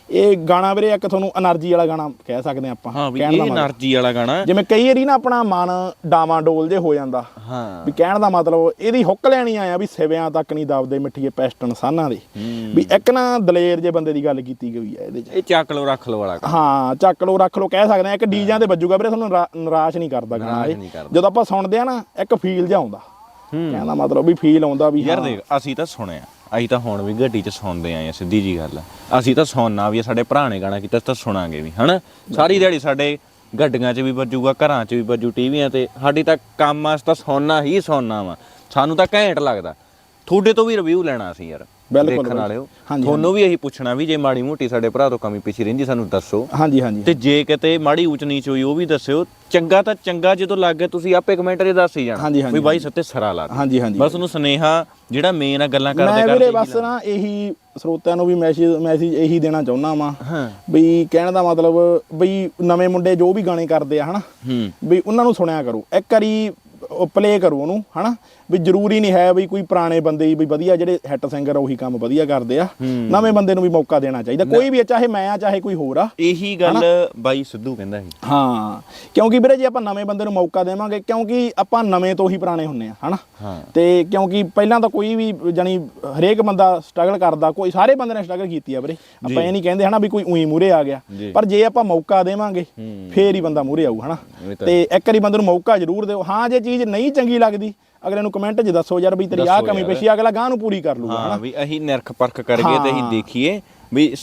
ਇਹ ਗਾਣਾ ਵੀਰੇ ਇੱਕ ਤੁਹਾਨੂੰ એનર્ਜੀ ਵਾਲਾ ਗਾਣਾ ਕਹਿ ਸਕਦੇ ਆਪਾਂ ਹਾਂ ਵੀ ਇਹ એનર્ਜੀ ਵਾਲਾ ਗਾਣਾ ਜਿਵੇਂ ਕਈ ਵਾਰੀ ਨਾ ਆਪਣਾ ਮਨ ਡਾਵਾਂ ਡੋਲ ਜੇ ਹੋ ਜਾਂਦਾ। ਹਾਂ। ਵੀ ਕਹਿਣ ਦਾ ਮਤਲਬ ਇਹਦੀ ਹੁੱਕ ਲੈਣੀ ਆਇਆ ਵੀ ਸਿਵਿਆਂ ਤੱਕ ਨਹੀਂ ਦਬਦੇ ਮਿੱਠੀਏ ਪੈਸਟਨ ਸਾਨਾਂ ਦੇ। ਵੀ ਇੱਕ ਨਾ ਦਲੇਰ ਜੇ ਬੰਦੇ ਦੀ ਗੱਲ ਕੀਤੀ ਗਈ ਆ ਇਹਦੇ 'ਚ। ਇਹ ਚੱਕ ਲੋ ਰੱਖ ਲੋ ਵਾਲਾ ਹਾਂ ਚੱਕ ਲੋ ਰੱਖ ਲੋ ਕਹਿ ਸਕਦੇ ਆ ਇੱਕ ਡੀਜਾਂ ਦੇ ਵੱਜੂਗਾ ਵੀਰੇ ਤੁਹਾਨੂੰ ਨਰਾ- ਨਿਰਾਸ਼ ਨਹੀਂ ਕਰਦਾ ਗਾਣਾ ਇਹ। ਜਦੋਂ ਆਪਾਂ ਸੁਣਦੇ ਆ ਨਾ ਇੱਕ ਫੀਲ ਜਿਹਾ ਆਉਂਦਾ। ਕਹਿਣ ਦਾ ਮਤਲਬ ਵੀ ਫੀਲ ਆਉਂਦਾ ਵੀ ਯਾਰ ਦੇਖ ਅਸੀਂ ਤਾਂ ਸੁਣਿਆ। ਅਸੀਂ ਤਾਂ ਹੁਣ ਵੀ ਗੱਡੀ 'ਚ ਸੌਂਦੇ ਆਏ ਆ ਸਿੱਧੀ ਜੀ ਗੱਲ ਆ। ਅਸੀਂ ਤਾਂ ਸੁਣਨਾ ਵੀ ਆ, ਸਾਡੇ ਭਰਾ ਨੇ ਗਾਣਾ ਕੀਤਾ ਅਸੀਂ ਤਾਂ ਸੁਣਾਂਗੇ ਵੀ ਹਨਾ? ਸਾਰੀ ਦਿਹਾੜੀ ਸਾਡੇ ਗੱਡੀਆਂ 'ਚ ਵੀ ਵੱਜੂਗਾ ਘਰਾਂ 'ਚ ਵੀ ਵੱਜੂ ਟੀਵੀਆਂ ਤੇ। ਸਾਡੀ ਤਾਂ ਕੰਮ ਆ ਅਸੀਂ ਤਾਂ ਸੁਣਨਾ ਹੀ ਸੁਣਨਾ ਵਾ। ਸਾਨੂੰ ਤਾਂ ਘੈਂਟ ਲੱਗਦਾ। ਤੁਹਾਡੇ ਤੋਂ ਵੀ ਰਿਵਿਊ ਲੈਣਾ ਸੀ ਯਾਰ। ਦੇਖਣ। ਵਾਲਿਓ। ਤੁਹਾਨੂੰ ਵੀ ਇਹੀ ਪੁੱਛਣਾ ਵੀ ਜੇ ਮਾੜੀ ਮੋਟੀ ਸਾਡੇ ਭਰਾ ਤੋਂ ਕਮੀ ਪਿੱਛੇ ਰਹਿੰਦੀ ਸਾਨੂੰ ਦੱਸੋ। ਹਾਂਜੀ ਹਾਂਜੀ। ਤੇ ਜੇ ਕਿਤੇ ਮਾੜੀ ਊਚ ਨੀਚ ਹੋਈ ਉਹ ਵੀ ਦੱਸਿਓ। ਚੰਗਾ ਤਾਂ ਚੰਗਾ ਜਦੋਂ ਲੱਗ ਗਿਆ ਤੁਸੀਂ ਆਪੇ ਕਮੈਂਟ 'ਚ ਦੱਸ ਹੀ ਜਾਣਾ। ਵੀ ਬਾਈ ਸੱਤੇ ਸਰਾ ਲਾ। ਹਾਂਜੀ ਹਾਂਜੀ। ਬਸ ਉਹਨੂੰ ਸੁਨੇਹਾ ਜਿਹੜਾ ਮੇਨ ਆ ਗੱਲਾਂ ਕਰਦੇ ਮੈਂ ਕਰਦੇ ਵੀਰੇ ਇਹੀ ਬਸ ਨਾ ਇਹੀ ਸਰੋਤਿਆਂ ਨੂੰ ਵੀ ਮੈਸੇਜ ਮੈਸੇਜ ਇਹੀ ਦੇਣਾ ਚਾਹੁੰਦਾ ਵਾਂ। ਵੀ ਕਹਿਣ ਦਾ ਮਤਲਬ ਬਈ ਨਵੇਂ ਮੁੰਡੇ ਜੋ ਵੀ ਗਾਣੇ ਕਰਦੇ ਆ ਹਨਾ? ਵੀ ਉਹਨਾਂ ਨੂੰ ਸੁਣਿਆ ਕਰੋ। ਇੱਕ ਵਾਰੀ ਪਲੇ ਕਰੋ ਉਹਨੂੰ ਹਨਾ? ਵੀ ਜ਼ਰੂਰੀ ਨਹੀਂ ਹੈ ਵੀ ਕੋਈ ਪੁਰਾਣੇ ਬੰਦੇ ਹੀ ਵੀ ਵਧੀਆ ਜਿਹੜੇ ਹਿੱਟ ਸਿੰਗਰ ਉਹੀ ਕੰਮ ਵਧੀਆ ਕਰਦੇ ਆ। ਨਵੇਂ ਬੰਦੇ ਨੂੰ ਵੀ ਮੌਕਾ ਦੇਣਾ ਚਾਹੀਦਾ। ਕੋਈ ਵੀ ਆ, ਚਾਹੇ ਮੈਂ ਆ ਚਾਹੇ ਕੋਈ ਹੋਰ ਆ। ਇਹੀ ਗੱਲ ਬਾਈ ਸਿੱਧੂ ਕਹਿੰਦਾ ਸੀ। ਹਾਂ। ਕਿਉਂਕਿ ਵੀਰੇ ਜੇ ਆਪਾਂ ਨਵੇਂ ਬੰਦੇ ਨੂੰ ਮੌਕਾ ਦੇਵਾਂਗੇ ਕਿਉਂਕਿ ਆਪਾਂ ਨਵੇਂ ਤੋਂ ਹੀ ਪੁਰਾਣੇ ਹੁੰਨੇ ਆ ਹਨਾ? ਤੇ ਕਿਉਂਕਿ ਪਹਿਲਾਂ ਤਾਂ ਕੋਈ ਵੀ ਜਾਨੀ ਹਰੇਕ ਬੰਦਾ ਸਟਰਗਲ ਕਰਦਾ ਕੋਈ ਸਾਰੇ ਬੰਦੇ ਨੇ ਸਟਰਗਲ ਕੀਤੀ ਆ ਵੀਰੇ। ਆਪਾਂ ਇਹ ਨਹੀਂ ਕਹਿੰਦੇ ਹਨਾ ਵੀ ਕੋਈ ਉਹੀ ਮੂਰੇ ਆ ਗਿਆ। ਪਰ ਜੇ ਆਪਾਂ ਮੌਕਾ ਦੇਵਾਂਗੇ। ਫੇਰ ਹੀ ਬੰਦਾ ਮੂਰੇ ਆਊ ਹਨਾ? ਤੇ ਇੱਕ ਵਾਰੀ ਬੰਦੇ ਨੂੰ ਮੌਕਾ ਜ਼ਰੂਰ ਦਿਓ। ਹਾਂ ਜੇ ਚੀਜ਼ ਨਹੀਂ ਚੰਗੀ ਲੱਗਦੀ ਅਗਲੇ ਨੂੰ ਕਮੈਂਟ 'ਚ ਦੱਸੋ ਯਾਰ ਵੀ ਤੇਰੀ ਆਹ ਦੱਸੋ ਕਮੀ। ਪੇਸ਼ੀ ਅਗਲਾ ਗਾਂ ਨੂੰ ਪੂਰੀ ਕਰ ਲੂਗਾ ਹਾਂ ਵੀ ਅਸੀਂ ਨਿਰਖ ਪਰਖ ਕਰਕੇ ਤੇ ਅਸੀਂ। ਦੇਖੀਏ ਵੀ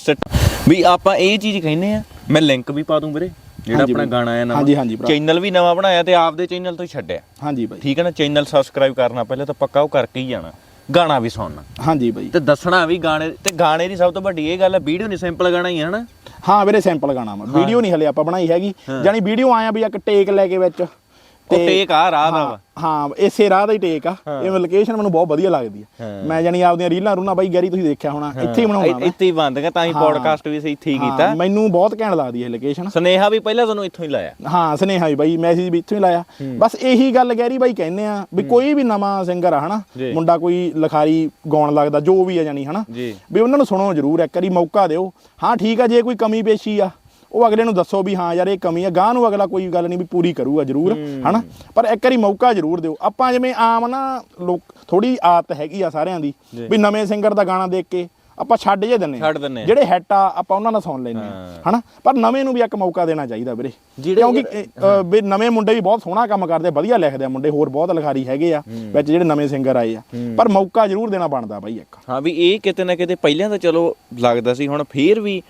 ਵੀ ਆਪਾਂ ਇਹ ਚੀਜ਼ ਕਹਿੰਦੇ ਆ ਮੈਂ ਲਿੰਕ ਵੀ ਪਾ ਦੂੰ ਵੀਰੇ ਜਿਹੜਾ ਆਪਣਾ। ਗਾਣਾ ਆਇਆ ਨਵਾਂ। ਚੈਨਲ ਵੀ ਨਵਾਂ ਬਣਾਇਆ ਤੇ ਆਪਦੇ ਚੈਨਲ ਤੋਂ ਛੱਡਿਆ। ਹਾਂਜੀ ਬਾਈ ਠੀਕ ਹੈ ਨਾ? ਚੈਨਲ ਸਬਸਕ੍ਰਾਈਬ ਕਰਨਾ ਪਹਿਲੇ ਤਾਂ ਪੱਕਾ ਉਹ ਕਰਕੇ ਹੀ ਜਾਣਾ। ਗਾਣਾ ਵੀ ਸੁਣਨਾ। ਹਾਂਜੀ ਬਾਈ ਤੇ ਦੱਸਣਾ ਵੀ ਗਾਣੇ ਤੇ ਗਾਣੇ ਦੀ ਸਭ ਤੋਂ ਵੱਡੀ ਇਹ ਗੱਲ ਹੈ ਵੀਡੀਓ ਨਹੀਂ ਸਿੰਪਲ ਗਾਣਾ ਹੀ ਹੈ ਹਨਾ? ਹਾਂ ਵੀਰੇ ਸੈਂਪਲ ਗਾਣਾ ਵਾ। ਵੀਡੀਓ ਨਹੀਂ ਹਲੇ ਆਪਾਂ ਬਣਾਈ ਹੈਗੀ। ਜਾਨੀ ਵੀਡੀਓ ਆਇਆ ਵੀ ਇੱਕ ਟੇਕ ਲੈ ਕੇ ਵਿੱਚ। ਉਹ ਟੇਕ ਆ ਰਾਹ ਦਾ ਹਾਂ ਇਸੇ ਰਾਹ ਦਾ ਹੀ ਟੇਕ ਆ। ਇਹ ਲੋਕੇਸ਼ਨ ਮੈਨੂੰ ਬਹੁਤ ਵਧੀਆ ਲੱਗਦੀ ਆ। ਮੈਂ ਜਾਨੀ ਆਪਦੀਆਂ ਰੀਲਾਂ ਰੂਲਾਂ ਬਾਈ ਗੈਰੀ ਤੁਸੀਂ ਦੇਖਿਆ ਹੋਣਾ ਇੱਥੇ ਹੀ ਬਣਾਉਣਾ ਇੱਥੇ ਹੀ ਬੰਦ ਕਰ ਤਾਂ ਹੀ। ਪੋਡਕਾਸਟ ਵੀ ਇੱਥੇ ਹੀ ਕੀਤਾ। ਮੈਨੂੰ ਬਹੁਤ ਘੈਂਟ ਲੱਗਦੀ ਹੈ ਲੋਕੇਸ਼ਨ ਸੁਨੇਹਾ ਵੀ ਪਹਿਲਾਂ ਤੁਹਾਨੂੰ ਇੱਥੋਂ ਹੀ ਲਾਇਆ। ਹਾਂ ਸੁਨੇਹਾ ਵੀ ਬਾਈ ਮੈਸੇਜ ਵੀ ਇੱਥੋਂ ਹੀ ਲਾਇਆ। ਬਸ ਇਹੀ ਗੱਲ ਗੈਰੀ ਬਾਈ ਕਹਿੰਦੇ ਆ ਵੀ ਕੋਈ ਵੀ ਨਵਾਂ ਸਿੰਗਰ ਆ ਹਨਾ। ਮੁੰਡਾ ਕੋਈ ਲਿਖਾਰੀ ਗਾਉਣ ਲੱਗਦਾ ਜੋ ਵੀ ਆ ਜਾਨੀ ਹਨਾ। ਵੀ ਉਹਨਾਂ ਨੂੰ ਸੁਣੋ ਜ਼ਰੂਰ ਇੱਕ ਵਾਰੀ ਮੌਕਾ ਦਿਓ। ਹਾਂ ਠੀਕ ਆ ਜੇ ਕੋਈ ਕਮੀ ਪੇਸ਼ੀ ਆ ਉਹ ਅਗਲੇ ਨੂੰ ਦੱਸੋ ਵੀ ਹਾਂ ਯਾਰ ਇਹ ਕਮੀ ਆ ਗਾਂ ਨੂੰ ਅਗਲਾ ਕੋਈ ਗੱਲ ਨਹੀਂ ਵੀ ਪੂਰੀ ਕਰੂਗਾ ਜ਼ਰੂਰ ਹਨਾ? ਪਰ ਇੱਕ ਵਾਰੀ ਮੌਕਾ ਜ਼ਰੂਰ ਦਿਓ। ਆਪਾਂ ਜਿਵੇਂ ਆਮ ਨਾ ਲੋਕ ਥੋੜੀ ਆਦਤ ਹੈਗੀ ਆ ਸਾਰਿਆਂ ਦੀ। ਵੀ ਨਵੇਂ ਸਿੰਗਰ ਦਾ ਗਾਣਾ ਦੇਖ ਕੇ ਆਪਾਂ ਛੱਡ ਜੇ ਦਿੰਨੇ। ਛੱਡ ਦਿੰਨੇ। ਜਿਹੜੇ ਹਿੱਟ ਆ ਆਪਾਂ ਉਹਨਾਂ ਦਾ ਸੁਣ ਲੈਂਦੇ ਆ। ਹਨਾ? ਪਰ ਨਵੇਂ ਨੂੰ ਵੀ ਇੱਕ ਮੌਕਾ ਦੇਣਾ ਚਾਹੀਦਾ ਵੀਰੇ। ਕਿਉਂਕਿ ਵੀ ਨਵੇਂ ਮੁੰਡੇ ਵੀ ਬਹੁਤ ਸੋਹਣਾ ਕੰਮ ਕਰਦੇ ਵਧੀਆ ਲਿਖਦੇ ਆ ਮੁੰਡੇ ਹੋਰ ਬਹੁਤ ਲਿਖਾਰੀ ਹੈਗੇ ਆ ਵਿੱਚ ਜਿਹੜੇ ਨਵੇਂ ਸਿੰਗਰ ਆਏ ਆ। ਪਰ ਮੌਕਾ ਜ਼ਰੂਰ ਦੇਣਾ ਬਣਦਾ ਬਾਈ ਇੱਕ। ਹਾਂ ਵੀ ਇਹ ਕਿਤੇ ਨਾ ਕਿਤੇ ਪਹਿਲਾਂ ਤਾਂ ਚਲੋ ਲੱਗਦਾ ਸੀ ਹੁਣ ਫੇਰ ਵੀ